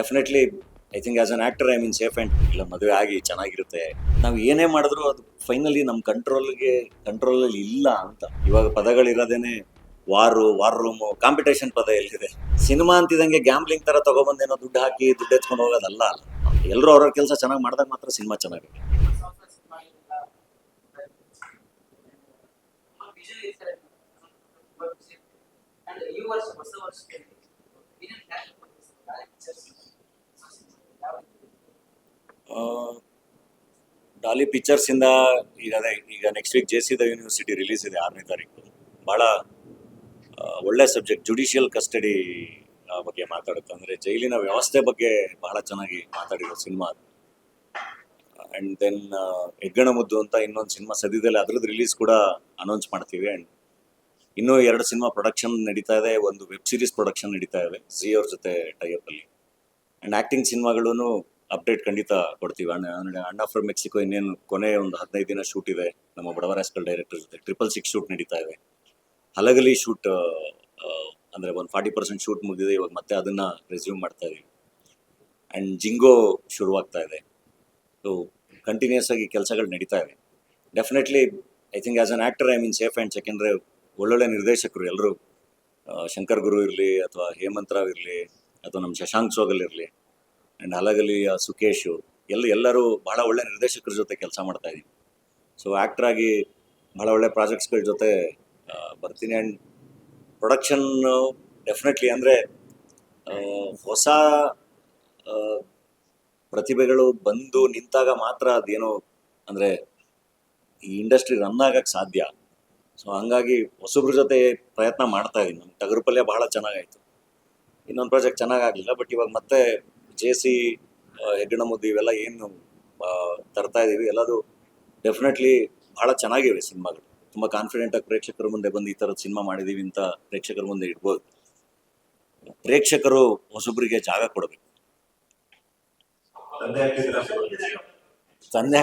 Definitely I think as an actor I mean safe and ಇಲ್ಲ, ಮದುವೆ ಆಗಿ ಚೆನ್ನಾಗಿರುತ್ತೆ. ನಾವು ಏನೇ ಮಾಡಿದ್ರು ಅದು ಫೈನಲಿ ನಮ್ಮ ಕಂಟ್ರೋಲ್ಗೆ ಕಂಟ್ರೋಲಲ್ಲಿ ಇಲ್ಲ ಅಂತ. ಇವಾಗ ಪದಗಳಿರೋದೇನೆ ವಾರು ವಾರ್ ರೂಮು ಕಾಂಪಿಟೇಷನ್ ಪದ ಎಲ್ಲಿದೆ? ಸಿನಿಮಾ ಅಂತಿದಂಗೆ ಗ್ಯಾಂಬ್ಲಿಂಗ್ ತರ ತಗೊಬಂದೇನೋ ದುಡ್ಡು ಹಾಕಿ ದುಡ್ಡು ಎತ್ಕೊಂಡು ಹೋಗೋದಲ್ಲ. ಎಲ್ಲರೂ ಅವ್ರವ್ರ ಕೆಲಸ ಚೆನ್ನಾಗಿ ಮಾಡಿದಾಗ ಮಾತ್ರ ಸಿನಿಮಾ ಚೆನ್ನಾಗಿದೆ. ಹೊಸ ಏನೇನು ಕ್ಯಾಶ್ ಡಾಲಿ ಪಿಕ್ಚರ್ಸ್ ಇಂದ ಈಗ ಅದೇ, ಈಗ next week J C the university release ಇದೆ ಆರನೇ ತಾರೀಕು. ಬಹಳ ಒಳ್ಳೆ ಸಬ್ಜೆಕ್ಟ್ ಜುಡಿಷಿಯಲ್ ಕಸ್ಟಡಿ ಬಗ್ಗೆ ಮಾತಾಡುತ್ತೆ. ಅಂದ್ರೆ ಜೈಲಿನ ವ್ಯವಸ್ಥೆ ಬಗ್ಗೆ ಬಹಳ ಚೆನ್ನಾಗಿ ಮಾತಾಡಿರೋ cinema and then Heggana Muddu ಅಂತ ಇನ್ನೊಂದು ಸಿನಿಮಾ ಸದ್ಯದಲ್ಲಿ ಅದ್ರದ್ದು ರಿಲೀಸ್ ಕೂಡ ಅನೌನ್ಸ್ ಮಾಡ್ತೀವಿ. ಅಂಡ್ ಇನ್ನೂ ಎರಡು ಸಿನಿಮಾ ಪ್ರೊಡಕ್ಷನ್ ನಡೀತಾ ಇದೆ. ಒಂದು ವೆಬ್ ಸೀರೀಸ್ ಪ್ರೊಡಕ್ಷನ್ ನಡೀತಾ ಇದೆ. ಜಿ ಅವ್ರ ಜೊತೆ ಟೈಅಪ್ ಅಲ್ಲಿ. ಅಂಡ್ ಆ್ಯಕ್ಟಿಂಗ್ ಸಿನಿಮಾಗಳೂ ಅಪ್ಡೇಟ್ ಖಂಡಿತ ಕೊಡ್ತೀವಿ. ಅಣ್ಣ ಅಣ್ಣ ಫ್ರಮ್ ಮೆಕ್ಸಿಕೋ ಇನ್ನೇನು ಕೊನೆ ಒಂದು ಹದಿನೈದು ದಿನ ಶೂಟ್ ಇದೆ. ನಮ್ಮ ಬಡವರಾಸ್ಕಲ್ ಡೈರೆಕ್ಟರ್ ಜೊತೆ ಟ್ರಿಪಲ್ ಸಿಕ್ಸ್ ಶೂಟ್ ನಡೀತಾ ಇದೆ. ಹಲಗಲಿ ಶೂಟ್ ಅಂದರೆ ಒಂದು ಫಾರ್ಟಿ ಪರ್ಸೆಂಟ್ ಶೂಟ್ ಮುಗಿದಿದೆ. ಇವಾಗ ಮತ್ತೆ ಅದನ್ನು ರೆಸ್ಯೂಮ್ ಮಾಡ್ತಾ ಇದ್ದೀವಿ ಆ್ಯಂಡ್ ಜಿಂಗೋ ಶುರುವಾಗ್ತಾ ಇದೆ. ಸೊ ಕಂಟಿನ್ಯೂಸ್ ಆಗಿ ಕೆಲಸಗಳು ನಡೀತಾ ಇದೆ. Definitely I think as an actor I mean safe and ಸೆಕೆಂಡ್ರೆ ಒಳ್ಳೊಳ್ಳೆ ನಿರ್ದೇಶಕರು ಎಲ್ಲರೂ ಶಂಕರ್ ಗುರು ಇರಲಿ ಅಥವಾ ಹೇಮಂತ್ ರಾವ್ ಇರಲಿ ಅಥವಾ ನಮ್ಮ ಶಶಾಂಕ್ ಸೋಗಲ್ ಇರಲಿ ಆ್ಯಂಡ್ ಹಲಗಲಿ ಆ ಸುಕೇಶು, ಎಲ್ಲ, ಎಲ್ಲರೂ ಬಹಳ ಒಳ್ಳೆ ನಿರ್ದೇಶಕರ ಜೊತೆ ಕೆಲಸ ಮಾಡ್ತಾ ಇದ್ದೀವಿ. ಸೊ ಆ್ಯಕ್ಟ್ರಾಗಿ ಬಹಳ ಒಳ್ಳೆ ಪ್ರಾಜೆಕ್ಟ್ಸ್ಗಳ ಜೊತೆ ಬರ್ತೀನಿ ಆ್ಯಂಡ್ ಪ್ರೊಡಕ್ಷನ್ ಡೆಫಿನೆಟ್ಲಿ ಅಂದರೆ ಹೊಸ ಪ್ರತಿಭೆಗಳು ಬಂದು ನಿಂತಾಗ ಮಾತ್ರ ಅದೇನೋ ಅಂದರೆ ಈ ಇಂಡಸ್ಟ್ರಿ ರನ್ ಆಗಕ್ಕೆ ಸಾಧ್ಯ. ಸೊ ಹಂಗಾಗಿ ಹೊಸಬ್ರ ಜೊತೆ ಪ್ರಯತ್ನ ಮಾಡ್ತಾ ಇದ್ದೀನಿ ನಮ್ಮ ಟಗರು ಪಲ್ಯ ಬಹಳ ಚೆನ್ನಾಗಾಯಿತು. ಇನ್ನೊಂದು ಪ್ರಾಜೆಕ್ಟ್ ಚೆನ್ನಾಗಾಗಲಿಲ್ಲ ಬಟ್ ಇವಾಗ ಮತ್ತೆ ಜೆ ಸಿ ಇವೆಲ್ಲ ಏನು ತರ್ತಾ ಇದ್ದೀವಿ ಎಲ್ಲದು ಡೆಫಿನೆಟ್ಲಿ ಬಹಳ ಚೆನ್ನಾಗಿವೆ ಸಿನಿಮಾಗಳು. ತುಂಬ ಕಾನ್ಫಿಡೆಂಟಾಗಿ ಪ್ರೇಕ್ಷಕರ ಮುಂದೆ ಬಂದು ಈ ಥರದ ಸಿನಿಮಾ ಮಾಡಿದೀವಿ ಅಂತ ಪ್ರೇಕ್ಷಕರ ಮುಂದೆ ಇಡ್ಬೋದು. ಪ್ರೇಕ್ಷಕರು ಹೊಸಬ್ರಿಗೆ ಜಾಗ ಕೊಡಬೇಕು. ತಂದೆ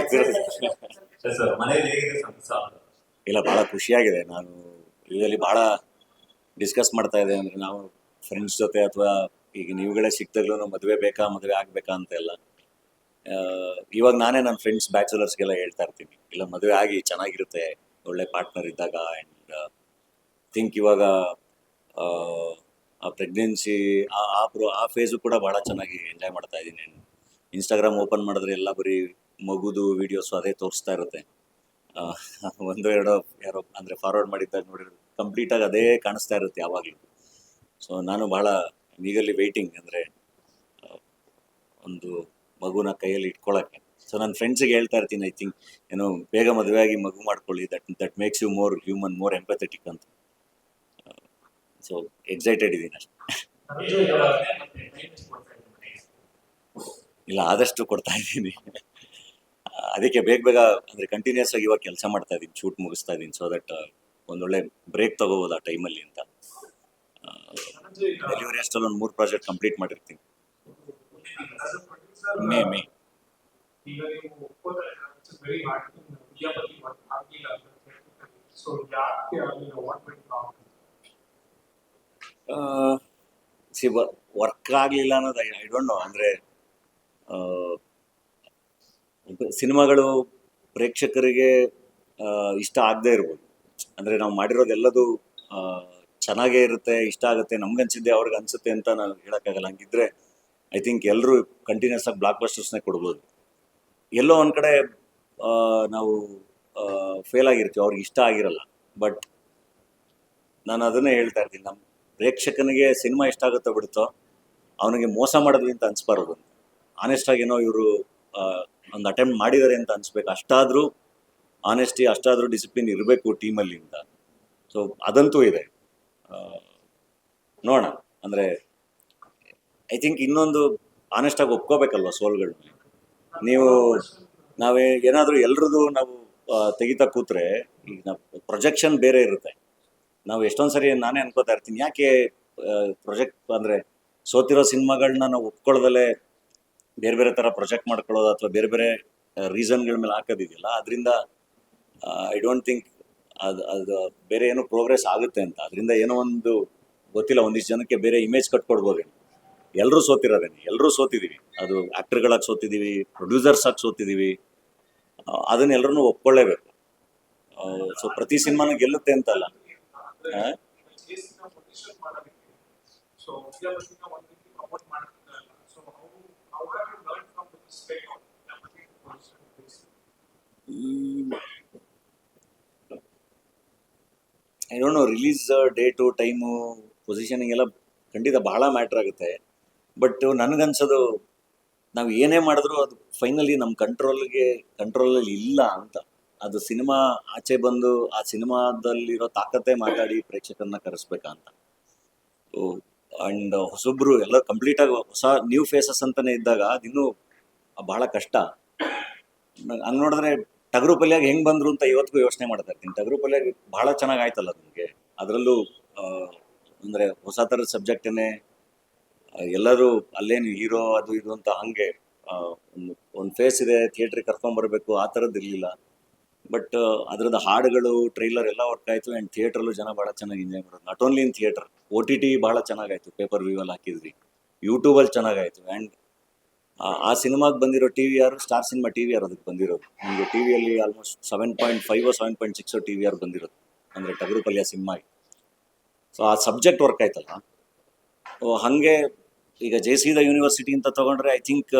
ಇಲ್ಲ ಭಾಳ ಖುಷಿಯಾಗಿದೆ. ನಾನು ಇದರಲ್ಲಿ ಭಾಳ ಡಿಸ್ಕಸ್ ಮಾಡ್ತಾ ಇದೆ ಅಂದರೆ ನಾವು ಫ್ರೆಂಡ್ಸ್ ಜೊತೆ ಅಥವಾ ಈಗ ನೀವುಗಳೇ ಸಿಕ್ತಾಗ್ಲೂ ಮದುವೆ ಬೇಕಾ ಮದುವೆ ಆಗಬೇಕಾ ಅಂತ ಎಲ್ಲ. ಇವಾಗ ನಾನೇ ನನ್ನ ಫ್ರೆಂಡ್ಸ್ ಬ್ಯಾಚುಲರ್ಸ್ಗೆಲ್ಲ ಹೇಳ್ತಾ ಇರ್ತೀನಿ. ಇಲ್ಲ ಮದುವೆ ಆಗಿ ಚೆನ್ನಾಗಿರುತ್ತೆ ಒಳ್ಳೆ ಪಾರ್ಟ್ನರ್ ಇದ್ದಾಗ ಆ್ಯಂಡ್ ಥಿಂಕ್ ಇವಾಗ ಆ, ಪ್ರೆಗ್ನೆನ್ಸಿ ಆ ಆ ಪ್ರೋ ಆ ಫೇಸು ಕೂಡ ಭಾಳ ಚೆನ್ನಾಗಿ ಎಂಜಾಯ್ ಮಾಡ್ತಾ ಇದ್ದೀನಿ. ಇನ್ಸ್ಟಾಗ್ರಾಮ್ ಓಪನ್ ಮಾಡಿದ್ರೆ ಎಲ್ಲ ಬರೀ ಮಗುದು ವೀಡಿಯೋಸು ಅದೇ ತೋರಿಸ್ತಾ ಇರುತ್ತೆ. ಒಂದು ಎರಡೋ ಯಾರೋ ಅಂದರೆ ಫಾರ್ವರ್ಡ್ ಮಾಡಿದ್ದಾಗ ನೋಡಿದ್ರೆ ಕಂಪ್ಲೀಟಾಗಿ ಅದೇ ಕಾಣಿಸ್ತಾ ಇರುತ್ತೆ ಯಾವಾಗಲೂ. ಸೊ ನಾನು ಭಾಳ ಈಗಲ್ಲಿ ವೆಯ್ಟಿಂಗ್ ಅಂದರೆ ಒಂದು ಮಗುನ ಕೈಯಲ್ಲಿ ಇಟ್ಕೊಳ್ಳೋಕ್ಕೆ ಸೊ ನನ್ನ ಫ್ರೆಂಡ್ಸಿಗೆ ಹೇಳ್ತಾ ಇರ್ತೀನಿ ಐ ಥಿಂಕ್ ಏನೋ ಬೇಗ ಮದುವೆ ಆಗಿ ಮಗು ಮಾಡ್ಕೊಳ್ಳಿ that that makes you more human more empathetic ಅಂತ. ಸೊ ಎಕ್ಸೈಟೆಡ್ ಇದ್ದೀನಿ ಅಷ್ಟೇ. ಇಲ್ಲ, ಆದಷ್ಟು ಕೊಡ್ತಾ ಇದ್ದೀನಿ. ಅದಕ್ಕೆ ಬೇಗ ಬೇಗ, ಅಂದರೆ ಕಂಟಿನ್ಯೂಸ್ ಆಗಿ ಇವಾಗ ಕೆಲಸ ಮಾಡ್ತಾ ಇದ್ದೀನಿ ಶೂಟ್ ಮುಗಿಸ್ತಾ ಇದ್ದೀನಿ ಸೊ ದಟ್ ಒಂದೊಳ್ಳೆ ಬ್ರೇಕ್ ತಗೋಬೋದು ಆ ಟೈಮಲ್ಲಿ ಅಂತ. ಡೆಲಿವರಿ ಅಷ್ಟಲ್ಲಿ ಒಂದು ಮೂರು ಪ್ರಾಜೆಕ್ಟ್ ಕಂಪ್ಲೀಟ್ ಮಾಡಿರ್ತೀನಿ. ಮೇ ಮೇ. ಸೊ ವರ್ಕ್ ಆಗಲಿಲ್ಲ ಅನ್ನೋದು ಐ ಡೋಂಟ್ ನೋ ಅಂದರೆ ಸಿನಿಮಾಗಳು ಪ್ರೇಕ್ಷಕರಿಗೆ ಇಷ್ಟ ಆಗದೇ ಇರ್ಬೋದು. ಅಂದರೆ ನಾವು ಮಾಡಿರೋದೆಲ್ಲದು ಚೆನ್ನಾಗೇ ಇರುತ್ತೆ, ಇಷ್ಟ ಆಗುತ್ತೆ ನಮ್ಗೆ ಅನ್ಸಿದ್ದೆ ಅವ್ರಿಗೆ ಅನ್ಸುತ್ತೆ ಅಂತ ನಾನು ಹೇಳೋಕ್ಕಾಗಲ್ಲ. ಹಂಗಿದ್ರೆ ಐ ಥಿಂಕ್ ಎಲ್ಲರೂ ಕಂಟಿನ್ಯೂಸ್ ಆಗಿ ಬ್ಲಾಕ್ ಬಸ್ಟರ್ಸ್ನೇ ಕೊಡ್ಬೋದು. ಎಲ್ಲೋ ಒಂದು ಕಡೆ ನಾವು ಫೇಲ್ ಆಗಿರ್ತೀವಿ, ಅವ್ರಿಗೆ ಇಷ್ಟ ಆಗಿರಲ್ಲ. ಬಟ್ ನಾನು ಅದನ್ನೇ ಹೇಳ್ತಾ ಇರ್ತೀನಿ ನಮ್ಮ ಪ್ರೇಕ್ಷಕನಿಗೆ ಸಿನಿಮಾ ಇಷ್ಟ ಆಗುತ್ತೋ ಬಿಡುತ್ತೋ, ಅವನಿಗೆ ಮೋಸ ಮಾಡಿದ್ವಿ ಅಂತ ಅನ್ಸ್ಬಾರ್ದು ಆನೆಸ್ಟ್ ಏನೋ ಇವರು ಒಂದು ಅಟೆಂಪ್ಟ್ ಮಾಡಿದ್ದಾರೆ ಅಂತ ಅನ್ಸ್ಬೇಕು. ಅಷ್ಟಾದರೂ ಆನೆಸ್ಟಿ ಅಷ್ಟಾದರೂ ಡಿಸಿಪ್ಲಿನ್ ಇರಬೇಕು ಟೀಮಲ್ಲಿಂದ ಸೊ ಅದಂತೂ ಇದೆ. ನೋಡೋಣ. ಅಂದರೆ ಐ ಥಿಂಕ್ ಇನ್ನೊಂದು ಆನೆಸ್ಟಾಗಿ ಒಪ್ಕೋಬೇಕಲ್ವ ಸೋಲ್ಗಳನ್ನ ನೀವು ನಾವೇ ಏನಾದರೂ ಎಲ್ರದ್ದು ನಾವು ತೆಗಿತಾ ಕೂತ್ರೆ, ಈಗ ನಾವು ಪ್ರೊಜೆಕ್ಷನ್ ಬೇರೆ ಇರುತ್ತೆ. ನಾವು ಎಷ್ಟೊಂದು ಸರಿ ನಾನೇ ಅನ್ಕೋತಾ ಇರ್ತೀನಿ. ಯಾಕೆ ಪ್ರೊಜೆಕ್ಟ್ ಅಂದರೆ ಸೋತಿರೋ ಸಿನಿಮಾಗಳನ್ನ ನಾವು ಒಪ್ಕೊಳ್ಳೋದಲ್ಲೇ ಬೇರೆ ಬೇರೆ ಥರ ಪ್ರೊಜೆಕ್ಟ್ ಮಾಡ್ಕೊಳ್ಳೋದು ಅಥವಾ ಬೇರೆ ಬೇರೆ ರೀಸನ್ಗಳ ಮೇಲೆ ಹಾಕೋದಿದೆಯಲ್ಲ ಅದರಿಂದ ಐ ಡೋಂಟ್ ಥಿಂಕ್ ಅದು ಅದು ಬೇರೆ ಏನೋ ಪ್ರೋಗ್ರೆಸ್ ಆಗುತ್ತೆ ಅಂತ. ಅದರಿಂದ ಏನೋ ಒಂದು ಗೊತ್ತಿಲ್ಲ, ಒಂದಿಷ್ಟು ಜನಕ್ಕೆ ಬೇರೆ ಇಮೇಜ್ ಕಟ್ಕೊಡ್ಬೋದೇನು. ಎಲ್ಲರೂ ಸೋತಿರೋದೇನು. ಎಲ್ಲರೂ ಸೋತಿದ್ದೀವಿ ಅದು ಆ್ಯಕ್ಟರ್ಗಳಾಗಿ ಸೋತಿದ್ದೀವಿ ಪ್ರೊಡ್ಯೂಸರ್ಸ್ ಆಗಿ ಸೋತಿದ್ದೀವಿ ಅದನ್ನೆಲ್ಲರೂ ಒಪ್ಕೊಳ್ಳೇಬೇಕು ಸೊ ಪ್ರತಿ ಸಿನಿಮಾನು ಗೆಲ್ಲುತ್ತೆ ಅಂತಲ್ಲ. ಆ? I don't know release date time positioning ಎಲ್ಲ ಖಂಡಿತ ಬಹಳ ಮ್ಯಾಟ್ರ್ ಆಗುತ್ತೆ. ಬಟ್ ನನಗನ್ಸೋದು, ನಾವು ಏನೇ ಮಾಡಿದ್ರು ಅದು ಫೈನಲಿ ನಮ್ಮ ಕಂಟ್ರೋಲ್ಗೆ ಕಂಟ್ರೋಲಲ್ಲಿ ಇಲ್ಲ ಅಂತ. ಅದು ಸಿನಿಮಾ ಆಚೆ ಬಂದು, ಆ ಸಿನಿಮಾದಲ್ಲಿರೋ ತಾಕತ್ತೆ ಮಾತಾಡಿ ಪ್ರೇಕ್ಷಕರನ್ನ ಕರೆಸ್ಬೇಕಂತ ಆ್ಯಂಡ್ ಹೊಸೊಬ್ರು ಎಲ್ಲ ಕಂಪ್ಲೀಟಾಗಿ ಹೊಸ ನ್ಯೂ ಫೇಸಸ್ ಅಂತಲೇ ಇದ್ದಾಗ ಅದಿನ್ನೂ ಬಹಳ ಕಷ್ಟ. ಹಂಗೆ ನೋಡಿದ್ರೆ ಟಗರು ಪಲ್ಯಾಗ ಹೆಂಗ್ ಬಂದ್ರು ಅಂತ ಇವತ್ತಿಗೂ ಯೋಚನೆ ಮಾಡ್ತಾ ಇರ್ತೀನಿ. ಟಗರು ಪಲ್ಯಾಗ ಬಹಳ ಚೆನ್ನಾಗಿ ಆಯ್ತಲ್ಲ ನಮಗೆ ಅದರಲ್ಲೂ ಅಂದ್ರೆ ಹೊಸ ಥರದ ಸಬ್ಜೆಕ್ಟನ್ನೇ ಎಲ್ಲರೂ ಅಲ್ಲೇನು ಹೀರೋ ಅದು ಇದು ಅಂತ ಹಂಗೆ ಒಂದು ಫೇಸ್ ಇದೆ, ಥಿಯೇಟ್ರಿಗೆ ಕರ್ಕೊಂಡ್ ಬರಬೇಕು, ಆ ಥರದ್ದು ಇರಲಿಲ್ಲ. ಬಟ್, ಅದರದ ಹಾಡುಗಳು, ಟ್ರೈಲರ್ ಎಲ್ಲ ವರ್ಕ್ ಆಯಿತು ಆ್ಯಂಡ್ ಥಿಯೇಟ್ರಲ್ಲೂ ಜನ ಭಾಳ ಚೆನ್ನಾಗಿ ಎಂಜಾಯ್ ಮಾಡೋದು not only in theatre O T T ಭಾಳ ಚೆನ್ನಾಗಾಯ್ತು ಪೇಪರ್ ವ್ಯೂವಲ್ಲಿ ಹಾಕಿದ್ವಿ. ಯೂಟ್ಯೂಬಲ್ಲಿ ಚೆನ್ನಾಗಾಯ್ತು ಆ್ಯಂಡ್ ಆ ಸಿನಿಮಾಗೆ ಬಂದಿರೋ T V R star cinema T V R ಅದಕ್ಕೆ ಬಂದಿರೋದು? ನಮಗೆ ಟಿ ವಿಯಲ್ಲಿ almost seven point five seven point six T V R ಬಂದಿರೋದು? ಅಂದರೆ ಟಗರು ಪಲ್ಯ ಸಿನಿಮಾಗೆ ಸೊ ಆ ಸಬ್ಜೆಕ್ಟ್ ವರ್ಕ್ ಆಯ್ತಲ್ಲ? ಹಾಗೆ ಈಗ ಜೆ ಸಿ ದ ಯೂನಿವರ್ಸಿಟಿ ಅಂತ ತಗೊಂಡ್ರೆ ಐ ಥಿಂಕ್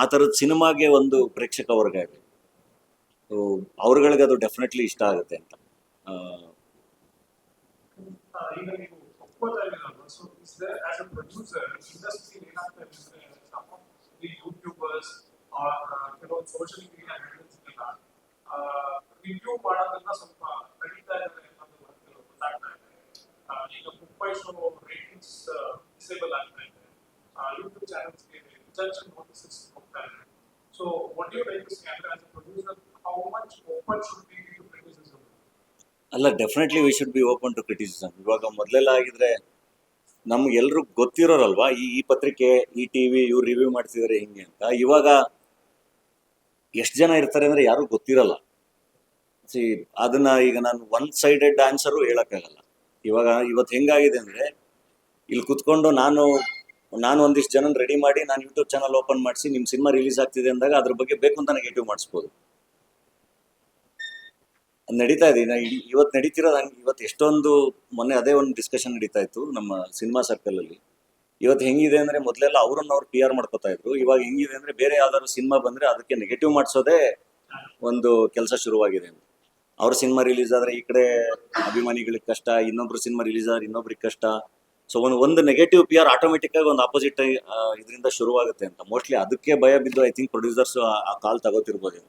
ಆ ಥರದ ಸಿನಿಮಾಗೆ ಒಂದು ಪ್ರೇಕ್ಷಕ ವರ್ಗ ಇದೆ. ಅವ್ರುಗಳಿಗೆ ಅದು ಡೆಫಿನೆಟ್ಲಿ ಇಷ್ಟ ಆಗುತ್ತೆ ಅಂತ. ಈಗ ನೀವು ಒಪ್ಕೋತಾ ಇದ್ದೀರಲ್ವಾ? So is there as a producer industry ಏನಾಗ್ತಾ ಇದೆ? ದಿ ಯೂಟ್ಯೂಬರ್ಸ್ ಕೆಲವೊಂದು ಸೋಷಿಯಲ್ ಮೀಡಿಯಾ ಹ್ಯಾಂಡಲ್ಸ್ ಎಲ್ಲ ರಿವ್ಯೂ ಮಾಡೋದನ್ನ ಸ್ವಲ್ಪ ಕಡಿತಾ ಇದ್ದಾರೆ ಈಗ ಮುಂಬೈ ಶೋ ರೇಟಿಂಗ್ಸ್ ಡಿಸೇಬಲ್ ಆಗ್ತಾ ಇದೆ. ಯೂಟ್ಯೂಬ್ ಚಾನಲ್ಸ್ಗೆ ರಿಜೆಕ್ಷನ್ ನೋಟಿಸಸ್ ಹೋಗ್ತಾ ಇದೆ. So what you like to scan as a producer how much open should be to criticism ಅಲ್ಲ definitely we should be open to criticism ಇವಾಗ ಮೊದಲೆಲ್ಲ ಆಗಿದ್ರೆ ನಮ್ಗೆ ಎಲ್ರು ಗೊತ್ತಿರೋರಲ್ವಾ? ಈ ಈ ಪತ್ರಿಕೆ, ಈ ಟಿ ವಿ ಇವ್ರು ರಿವ್ಯೂ ಮಾಡ್ತಿದ್ದಾರೆ ಹಿಂಗೆ ಅಂತ. ಇವಾಗ ಎಷ್ಟು ಜನ ಇರ್ತಾರೆ ಅಂದ್ರೆ ಯಾರು ಗೊತ್ತಿರಲ್ಲ. ಸಿ, ಅದನ್ನ ಈಗ ನಾನು ಒನ್ ಸೈಡೆಡ್ ಆನ್ಸರು ಹೇಳೋಕ್ಕಾಗಲ್ಲ. ಇವಾಗ ಇವತ್ತು ಹೆಂಗಾಗಿದೆ ಅಂದ್ರೆ, ಇಲ್ಲಿ ಕುತ್ಕೊಂಡು ನಾನು ನಾನು ಒಂದಿಷ್ಟು ಜನ ರೆಡಿ ಮಾಡಿ ನಾನು ಯೂಟ್ಯೂಬ್ ಚಾನಲ್ ಓಪನ್ ಮಾಡಿಸಿ ನಿಮ್ಮ ಸಿನಿಮಾ ರಿಲೀಸ್ ಆಗ್ತಿದೆ ಅಂದಾಗ ಅದ್ರ ಬಗ್ಗೆ ಬೇಕು ಅಂತ ನೆಗೆಟಿವ್ ಮಾಡಿಸ್ಬೋದು. ನಡೀತಾ ಇದೆ. ನಾ ಇವತ್ತು ನಡೀತಿರೋದು ಹಂಗೆ ಇವತ್ತು ಎಷ್ಟೊಂದು ಮೊನ್ನೆ ಅದೇ ಒಂದು ಡಿಸ್ಕಷನ್ ನಡೀತಾ ಇತ್ತು ನಮ್ಮ ಸಿನಿಮಾ ಸರ್ಕಲ್ ಅಲ್ಲಿ. ಇವತ್ತು ಹೆಂಗಿದೆ ಅಂದ್ರೆ ಮೊದಲೆಲ್ಲ ಅವ್ರನ್ನ ಅವ್ರು ಪಿ ಆರ್ ಮಾಡ್ಕೋತಾ ಇದ್ರು. ಇವಾಗ ಹೆಂಗಿದೆ ಅಂದ್ರೆ ಬೇರೆ ಯಾವ್ದಾದ್ರು ಸಿನಿಮಾ ಬಂದ್ರೆ ಅದಕ್ಕೆ ನೆಗೆಟಿವ್ ಮಾಡಿಸೋದೇ ಒಂದು ಕೆಲಸ ಶುರುವಾಗಿದೆ ಅವ್ರ ಸಿನಿಮಾ ರಿಲೀಸ್ ಆದ್ರೆ ಈ ಕಡೆ ಅಭಿಮಾನಿಗಳಿಗೆ ಕಷ್ಟ, ಇನ್ನೊಬ್ರು ಸಿನಿಮಾ ರಿಲೀಸ್ ಆದ್ರೆ ಇನ್ನೊಬ್ರಿಗೆ ಕಷ್ಟ. ಸೊ ಒಂದು ಒಂದು ನೆಗೆಟಿವ್ ಪಿ ಆರ್ ಆಟೋಮೆಟಿಕ್ ಆಗಿ ಒಂದು ಆಪೋಸಿಟ್ ಇದರಿಂದ ಶುರುವಾಗುತ್ತೆ ಅಂತ. ಮೋಸ್ಟ್ಲಿ ಅದಕ್ಕೆ ಭಯ ಬಿದ್ದು ಐ ಥಿಂಕ್ ಪ್ರೊಡ್ಯೂಸರ್ಸ್ ಆ ಕಾಲ್ ತಗೋತಿರ್ಬೋದು.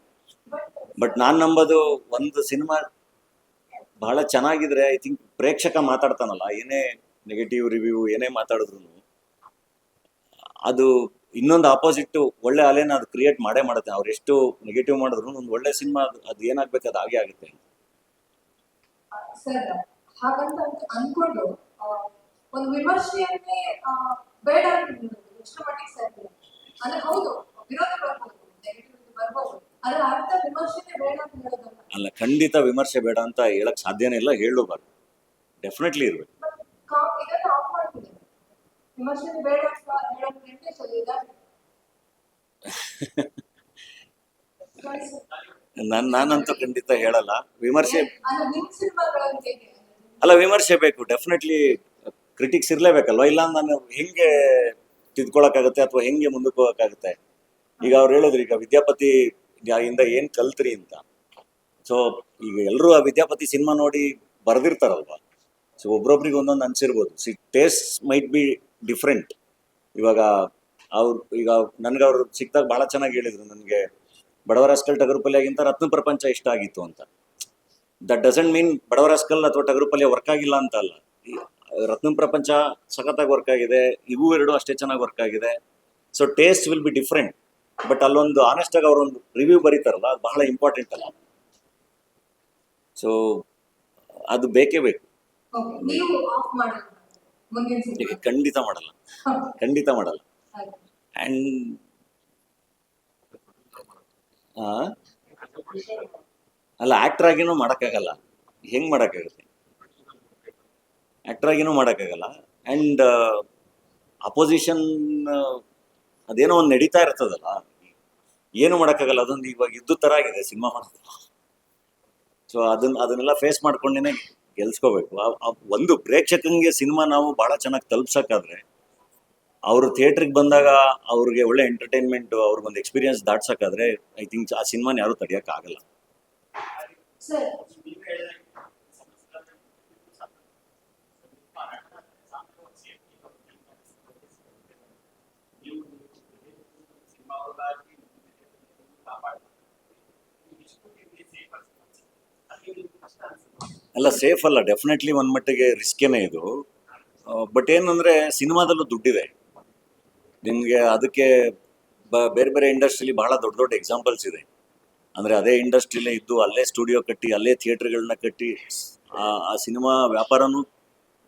ಬಟ್ ನಾನ್ ನಂಬೋದು ಒಂದು ಸಿನಿಮಾ ಬಹಳ ಚೆನ್ನಾಗಿದ್ರೆ ಐ ಥಿಂಕ್ ಪ್ರೇಕ್ಷಕ ಮಾತಾಡ್ತಾನಲ್ಲ, ಏನೇ ನೆಗೆಟಿವ್ ರಿವ್ಯೂ ಏನೇ ಮಾತಾಡಿದ್ರು ಅದು ಇನ್ನೊಂದು ಆಪೋಸಿಟ್ ಒಳ್ಳೆ ಅಲೆನ ಅದು ಕ್ರಿಯೇಟ್ ಮಾಡೇ ಮಾಡುತ್ತೆ. ಅವ್ರು ಎಷ್ಟು ನೆಗೆಟಿವ್ ಮಾಡಿದ್ರು ಒಂದು ಒಳ್ಳೆ ಸಿನಿಮಾ ಅದು ಏನಾಗ್ಬೇಕು ಅದು ಹಾಗೆ ಆಗುತ್ತೆ. ಹಾಗಂತ ಅನ್ಕೊಂಡು ಒಂದು ವಿಮರ್ಶೆಯನ್ನೇ ಬೇಡ ಅಂದ್ರೆ ಹೌದು ವಿರೋಧ ಅಲ್ಲ ಖಂಡಿತ ವಿಮರ್ಶೆ ಬೇಡ ಅಂತ ಹೇಳಕ್ ಸಾಧ್ಯನೇ ಇಲ್ಲ ಹೇಳಬಾರ್ದು ಡೆಫಿನೆಟ್ಲಿ ಇರ್ಬೇಕು. ನನ್ ನಾನಂತೂ ಖಂಡಿತ ಹೇಳಲ್ಲ. ವಿಮರ್ಶೆ ಅಲ್ಲ ವಿಮರ್ಶೆ ಬೇಕು ಡೆಫಿನೆಟ್ಲಿ ಕ್ರಿಟಿಕ್ಸ್ ಇರ್ಲೇಬೇಕಲ್ವಾ? ಇಲ್ಲ ನಾನು ಹೆಂಗೆ ತಿದ್ಕೊಳಕಾಗತ್ತೆ ಅಥವಾ ಹೆಂಗೆ ಮುಂದಕ್ಕೆ ಹೋಗಕ್ಕಾಗತ್ತೆ? ಈಗ ಅವ್ರು ಹೇಳಿದ್ರು ಈಗ ವಿದ್ಯಾಪತಿ ಇಂದ ಏನ್ ಕಲ್ತ್ರಿ ಅಂತ. ಸೊ ಈಗ ಎಲ್ಲರೂ ಆ ವಿದ್ಯಾಪತಿ ಸಿನಿಮಾ ನೋಡಿ ಬರ್ದಿರ್ತಾರಲ್ವಾ? ಸೊ ಒಬ್ರೊಬ್ರಿಗೆ ಒಂದೊಂದು ಅನ್ಸಿರ್ಬೋದು. See taste might be different ಇವಾಗ ಅವ್ರು, ಈಗ ನನ್ಗೆ ಅವ್ರು ಸಿಕ್ಕಿದಾಗ ಭಾಳ ಚೆನ್ನಾಗಿ ಹೇಳಿದ್ರು ನನಗೆ. ಬಡವರ ಅಸ್ಕಲ್ ಟಗರುಪಲ್ಯಾಗಿಂತ ರತ್ನ ಪ್ರಪಂಚ ಇಷ್ಟ ಆಗಿತ್ತು ಅಂತ. ದಟ್ ಡಸಂಟ್ ಮೀನ್ ಬಡವರ ಅಸ್ಕಲ್ ಅಥವಾ ಟಗರುಪಲ್ಯ ವರ್ಕ್ ಆಗಿಲ್ಲ ಅಂತ ಅಲ್ಲ. ರತ್ನ ಪ್ರಪಂಚ ಸಖತ್ತಾಗಿ ವರ್ಕ್ ಆಗಿದೆ. ಇವು ಎರಡು ಅಷ್ಟೇ ಚೆನ್ನಾಗಿ ವರ್ಕ್ ಆಗಿದೆ. So taste will be different but ಅಲ್ಲೊಂದು ಆನೆಸ್ಟ್ ಆಗಿ ಅವರೊಂದು ರಿವ್ಯೂ ಬರೀತಾರಲ್ಲ ಅದು ಬಹಳ ಇಂಪಾರ್ಟೆಂಟ್ ಅಲ್ಲ. ಸೊ ಅದು ಬೇಕೇ ಬೇಕು. ಖಂಡಿತ ಮಾಡಲ್ಲ. ಖಂಡಿತ ಮಾಡಲ್ಲ. ಅಂಡ್ ಅಲ್ಲ ಆಕ್ಟರ್ ಆಗಿನೂ ಮಾಡೋಕ್ಕಾಗಲ್ಲ. ಹೆಂಗ್ ಮಾಡೋಕ್ಕಾಗುತ್ತೆ? ಆಕ್ಟರ್ ಆಗಿನೂ ಮಾಡೋಕ್ಕಾಗಲ್ಲ. ಆ್ಯಂಡ್ ಅಪೋಸಿಷನ್ ಅದೇನೋ ಒಂದು ನಡೀತಾ ಇರ್ತದಲ್ಲ, ಏನು ಮಾಡೋಕ್ಕಾಗಲ್ಲ, ಅದೊಂದು ಇವಾಗ ಇದ್ದು ಥರ ಆಗಿದೆ ಸಿನಿಮಾ ಮಾಡೋದು. ಸೊ ಅದನ್ನ ಅದನ್ನೆಲ್ಲ ಫೇಸ್ ಮಾಡ್ಕೊಂಡೇನೆ ಗೆಲ್ಸ್ಕೋಬೇಕು. ಒಂದು ಪ್ರೇಕ್ಷಕನಿಗೆ ಸಿನಿಮಾ ನಾವು ಭಾಳ ಚೆನ್ನಾಗಿ ತಲುಪ್ಸಕ್ಕಾದ್ರೆ, ಅವರು ಥಿಯೇಟ್ರಿಗೆ ಬಂದಾಗ ಅವ್ರಿಗೆ ಒಳ್ಳೆ ಎಂಟರ್ಟೈನ್ಮೆಂಟು ಅವ್ರಿಗೊಂದು ಎಕ್ಸ್ಪೀರಿಯನ್ಸ್ ದಾಟ್ಸಕ್ಕಾದ್ರೆ ಐ ಥಿಂಕ್ ಆ ಸಿನಿಮಾನ ಯಾರು ತಡೆಯೋಕ್ಕಾಗಲ್ಲ ಸರ್ ಅಲ್ಲ ಸೇಫ್ ಅಲ್ಲ ಡೆಫಿನೆಟ್ಲಿ ಒಂದು ಮಟ್ಟಿಗೆ ರಿಸ್ಕೇನೆ ಇದು. ಬಟ್ ಏನಂದ್ರೆ, ಸಿನಿಮಾದಲ್ಲೂ ದುಡ್ಡಿದೆ. ನಿಮಗೆ ಅದಕ್ಕೆ ಬೇರೆ ಬೇರೆ ಇಂಡಸ್ಟ್ರಿಲಿ ಬಹಳ ದೊಡ್ಡ ದೊಡ್ಡ ಎಕ್ಸಾಂಪಲ್ಸ್ ಇದೆ. ಅಂದರೆ ಅದೇ ಇಂಡಸ್ಟ್ರಿಲೇ ಇದ್ದು ಅಲ್ಲೇ ಸ್ಟುಡಿಯೋ ಕಟ್ಟಿ, ಅಲ್ಲೇ ಥಿಯೇಟ್ರ್ಗಳನ್ನ ಕಟ್ಟಿ, ಆ- ಸಿನಿಮಾ ವ್ಯಾಪಾರನೂ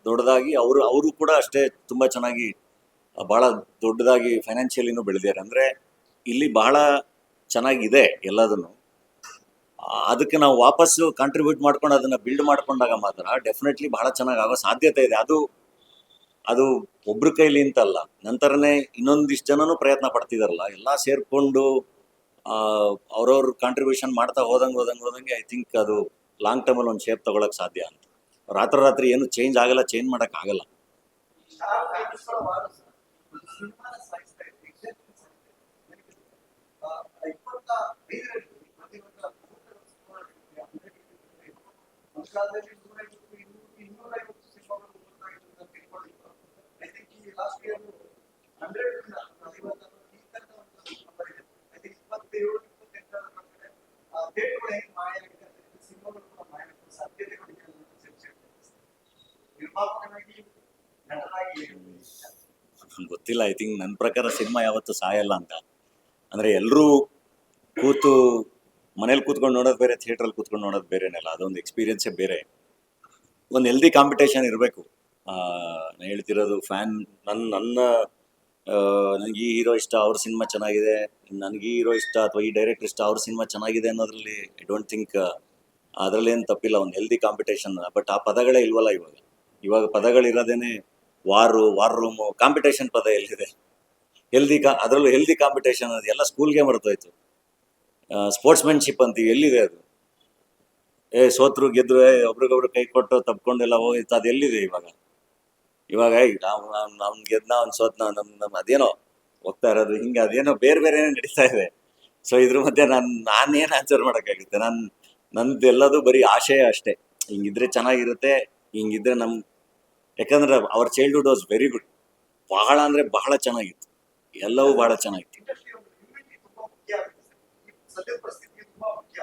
ದೊಡ್ಡದಾಗಿ ಅವರು ಅವರು ಕೂಡ ಅಷ್ಟೇ ತುಂಬ ಚೆನ್ನಾಗಿ ಭಾಳ ದೊಡ್ಡದಾಗಿ ಫೈನಾನ್ಷಿಯಲಿನೂ ಬೆಳೆದಿದ್ದಾರೆ. ಅಂದರೆ ಇಲ್ಲಿ ಬಹಳ ಚೆನ್ನಾಗಿದೆ ಎಲ್ಲದನ್ನು. ಅದಕ್ಕೆ ನಾವು ವಾಪಸ್ಸು ಕಾಂಟ್ರಿಬ್ಯೂಟ್ ಮಾಡ್ಕೊಂಡು ಅದನ್ನ ಬಿಲ್ಡ್ ಮಾಡ್ಕೊಂಡಾಗ ಮಾತ್ರ ಡೆಫಿನೆಟ್ಲಿ ಬಹಳ ಚೆನ್ನಾಗಿ ಆಗೋ ಸಾಧ್ಯತೆ ಇದೆ. ಅದು ಅದು ಒಬ್ರ ಕೈಲಿ ಅಂತಲ್ಲ. ನಂತರನೇ ಇನ್ನೊಂದಿಷ್ಟು ಜನನೂ ಪ್ರಯತ್ನ ಪಡ್ತಿದಾರಲ್ಲ. ಎಲ್ಲ ಸೇರ್ಕೊಂಡು ಅವ್ರವ್ರ ಕಾಂಟ್ರಿಬ್ಯೂಷನ್ ಮಾಡ್ತಾ ಹೋದಂಗೆ ಹೋದಂಗೆ ಹೋದಂಗೆ ಐ ಥಿಂಕ್ ಅದು ಲಾಂಗ್ ಟರ್ಮಲ್ಲಿ ಒಂದು ಶೇಪ್ ತಗೊಳಕ್ ಸಾಧ್ಯ ಅಂತ. ರಾತ್ರಿ ರಾತ್ರಿ ಏನು ಚೇಂಜ್ ಆಗಲ್ಲ ಚೇಂಜ್ ಮಾಡಕ್ ಆಗಲ್ಲ ನಂಗ್ ಗೊತ್ತಿಲ್ಲ ಐ ಥಿಂಕ್ ನನ್ನ ಪ್ರಕಾರ ಸಿನಿಮಾ ಯಾವತ್ತೂ ಸಾಯಲ್ಲ ಅಂತ. ಅಂದ್ರೆ ಎಲ್ಲರೂ ಕೂತು ಮನೇಲಿ ಕೂತ್ಕೊಂಡು ನೋಡೋದು ಬೇರೆ ಥಿಯೇಟ್ರಲ್ಲಿ ಕೂತ್ಕೊಂಡು ನೋಡೋದು ಬೇರೆನೆಲ್ಲ, ಅದೊಂದು ಎಕ್ಸ್ಪೀರಿಯನ್ಸೇ ಬೇರೆ. ಒಂದು ಹೆಲ್ದಿ ಕಾಂಪಿಟೇಷನ್ ಇರಬೇಕು. ನಾನು ಹೇಳ್ತಿರೋದು ಫ್ಯಾನ್ ನನ್ನ ನನ್ನ ನನಗೆ ಈ ಹೀರೋ ಇಷ್ಟ, ಅವ್ರ ಸಿನಿಮಾ ಚೆನ್ನಾಗಿದೆ. ನನಗೆ ಈ ಹೀರೋ ಇಷ್ಟ ಅಥವಾ ಈ ಡೈರೆಕ್ಟರ್ ಇಷ್ಟ, ಅವ್ರ ಸಿನಿಮಾ ಚೆನ್ನಾಗಿದೆ ಅನ್ನೋದ್ರಲ್ಲಿ ಐ ಡೋಂಟ್ ಥಿಂಕ್ ಅದರಲ್ಲಿ ಏನು ತಪ್ಪಿಲ್ಲ, ಒಂದು ಹೆಲ್ದಿ ಕಾಂಪಿಟೇಷನ್ ಬಟ್ ಆ ಪದಗಳೇ ಇಲ್ವಲ್ಲ ಇವಾಗ. ಇವಾಗ ಪದಗಳಿರೋದೇನೆ ವಾರು ವಾರ್ ರೂಮು ಕಾಂಪಿಟೇಷನ್ ಪದ ಎಲ್ಲಿದೆ? ಹೆಲ್ದಿ ಕಾ, ಅದರಲ್ಲೂ ಹೆಲ್ದಿ ಕಾಂಪಿಟೇಷನ್ ಅದು ಎಲ್ಲ ಸ್ಕೂಲ್ಗೆ ಮರೆತೋಯ್ತು ಸ್ಪೋರ್ಟ್ಸ್ಮೆನ್ಶಿಪ್ ಅಂತೀವಿ ಎಲ್ಲಿದೆ ಅದು? ಏ, ಸೋತ್ರು, ಗೆದ್ರು ಒಬ್ರಿಗೊಬ್ರು ಕೈ ಕೊಟ್ಟು ತಪ್ಕೊಂಡೆಲ್ಲ ಹೋಗಿತ್ತು, ಅದು ಎಲ್ಲಿದೆ ಇವಾಗ? ಇವಾಗ ನಾವು ನಾವು ಗೆದ್ನ, ಅವ್ನು ಸೋತ್ನ, ನಮ್ ನಮ್ಮ ಅದೇನೋ ಹೋಗ್ತಾ ಇರೋದು, ಹಿಂಗೆ ಅದೇನೋ ಬೇರೆ ಬೇರೆನೇ ನಡೀತಾ ಇದೆ. ಸೊ ಇದ್ರ ಮಧ್ಯೆ ನಾನು, ನಾನೇನು ಆನ್ಸರ್ ಮಾಡೋಕ್ಕಾಗುತ್ತೆ? ನಾನು, ನಂದೆಲ್ಲದೂ ಬರೀ ಆಶಯ ಅಷ್ಟೇ. ಹಿಂಗಿದ್ರೆ ಚೆನ್ನಾಗಿರುತ್ತೆ, ಹಿಂಗಿದ್ರೆ ನಮ್, ಯಾಕಂದ್ರೆ ಅವ್ರ ಚೈಲ್ಡ್ಹುಡ್ ವಾಸ್ ವೆರಿ ಗುಡ್ ಬಹಳ ಅಂದರೆ ಬಹಳ ಚೆನ್ನಾಗಿತ್ತು. ಎಲ್ಲವೂ ಬಹಳ ಚೆನ್ನಾಗಿತ್ತು ಇಂಡಸ್ಟ್ರಿ ಒಂದು ಯೂನಿಟಿ ತುಂಬಾ ಮುಖ್ಯ ಆಗುತ್ತೆ ಸರ್. ಈ ಸದ್ಯದ ಪರಿಸ್ಥಿತಿ ತುಂಬಾ ಮುಖ್ಯ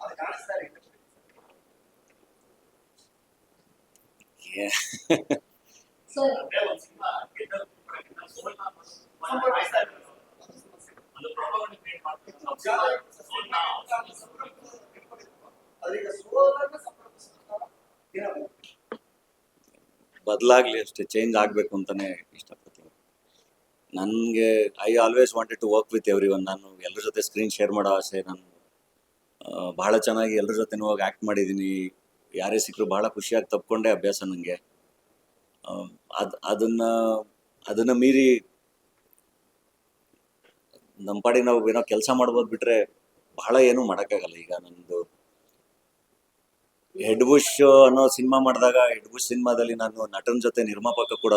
ಅದು ಕಾಣಿಸ್ತಾ ಇದೆ ಇಂಡಸ್ಟ್ರಿ ಏ- ಸರ್ ಅದೀಗ ಸೋಲನ್ನ ಸಂಪರ್ಕಿಸಿದ ಏನಾಗುತ್ತೆ ಬದಲಾಗ್ಲಿ ಅಷ್ಟೇ ಚೇಂಜ್ ಆಗಬೇಕು ಅಂತಾನೆ ಇಷ್ಟಪಡ್ತೀನಿ ನನಗೆ I always wanted to work with everyone ನಾನು ಎಲ್ಲರ ಜೊತೆ ಸ್ಕ್ರೀನ್ ಶೇರ್ ಮಾಡೋ ಆಸೆ, ನಾನು ಬಹಳ ಚೆನ್ನಾಗಿ ಎಲ್ಲರ ಜೊತೆ ಹೋಗಿ ಆ್ಯಕ್ಟ್ ಮಾಡಿದ್ದೀನಿ ಯಾರೇ ಸಿಕ್ಕರು ಬಹಳ ಖುಷಿಯಾಗಿ ತಪ್ಕೊಂಡೆ ಅಭ್ಯಾಸ ನನಗೆ ಅದು, ಅದನ್ನ ಅದನ್ನ ಮೀರಿ ನಮ್ಮ ಪಾಡಿಗೆ ನಾವು ಏನೋ ಕೆಲಸ ಮಾಡ್ಬೋದು ಬಿಟ್ರೆ ಬಹಳ ಏನೂ ಮಾಡೋಕ್ಕಾಗಲ್ಲ. ಈಗ ನಂದು ಹೆಡ್ ಬುಷ್ ಅನ್ನೋ ಸಿನಿಮಾ ಮಾಡಿದಾಗ ಹೆಡ್ ಬುಷ್ ಸಿನಿಮಾದಲ್ಲಿ ನಾನು ನಟನ ಜೊತೆ ನಿರ್ಮಾಪಕ ಕೂಡ.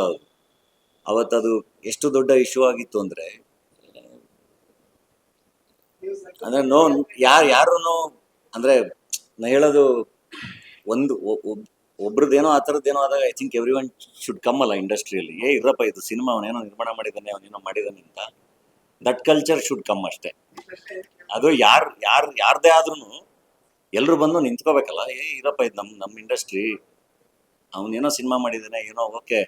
ಅವತ್ತದು ಎಷ್ಟು ದೊಡ್ಡ ಇಶ್ಯೂ ಆಗಿತ್ತು ಅಂದ್ರೆ, ಅಂದರೆ ನೋ, ಯಾರು ಯಾರು ಅಂದ್ರೆ ನಾ ಹೇಳೋದು ಒಂದು ಒಬ್ರದ್ದೇನೋ ಆ ಥರದ್ದೇನೋ ಆದಾಗ I think everyone should come ಅಲ್ಲ. ಇಂಡಸ್ಟ್ರಿಯಲ್ಲಿ ಏ ಇರಪ್ಪ ಇದು ಸಿನಿಮಾ ಅವನೇನೋ ನಿರ್ಮಾಣ ಮಾಡಿದ್ದಾನೆ, ಅವನೇನೋ ಮಾಡಿದ್ದಾನೆ ಅಂತ. ದಟ್ ಕಲ್ಚರ್ ಶುಡ್ ಕಮ್ ಅಷ್ಟೇ. ಅದು ಯಾರು ಯಾರು, ಯಾರದೇ ಆದ್ರೂ ಎಲ್ಲರೂ ಬಂದು ನಿಂತ್ಕೋಬೇಕಲ್ಲ. ಏ, ಇರಪ್ಪ, ಇದು ನಮ್ಮ ನಮ್ಮ ಇಂಡಸ್ಟ್ರಿ ಅವನೇನೋ ಸಿನಿಮಾ ಮಾಡಿದ್ದಾನೆ, ಏನೋ, ಓಕೆ.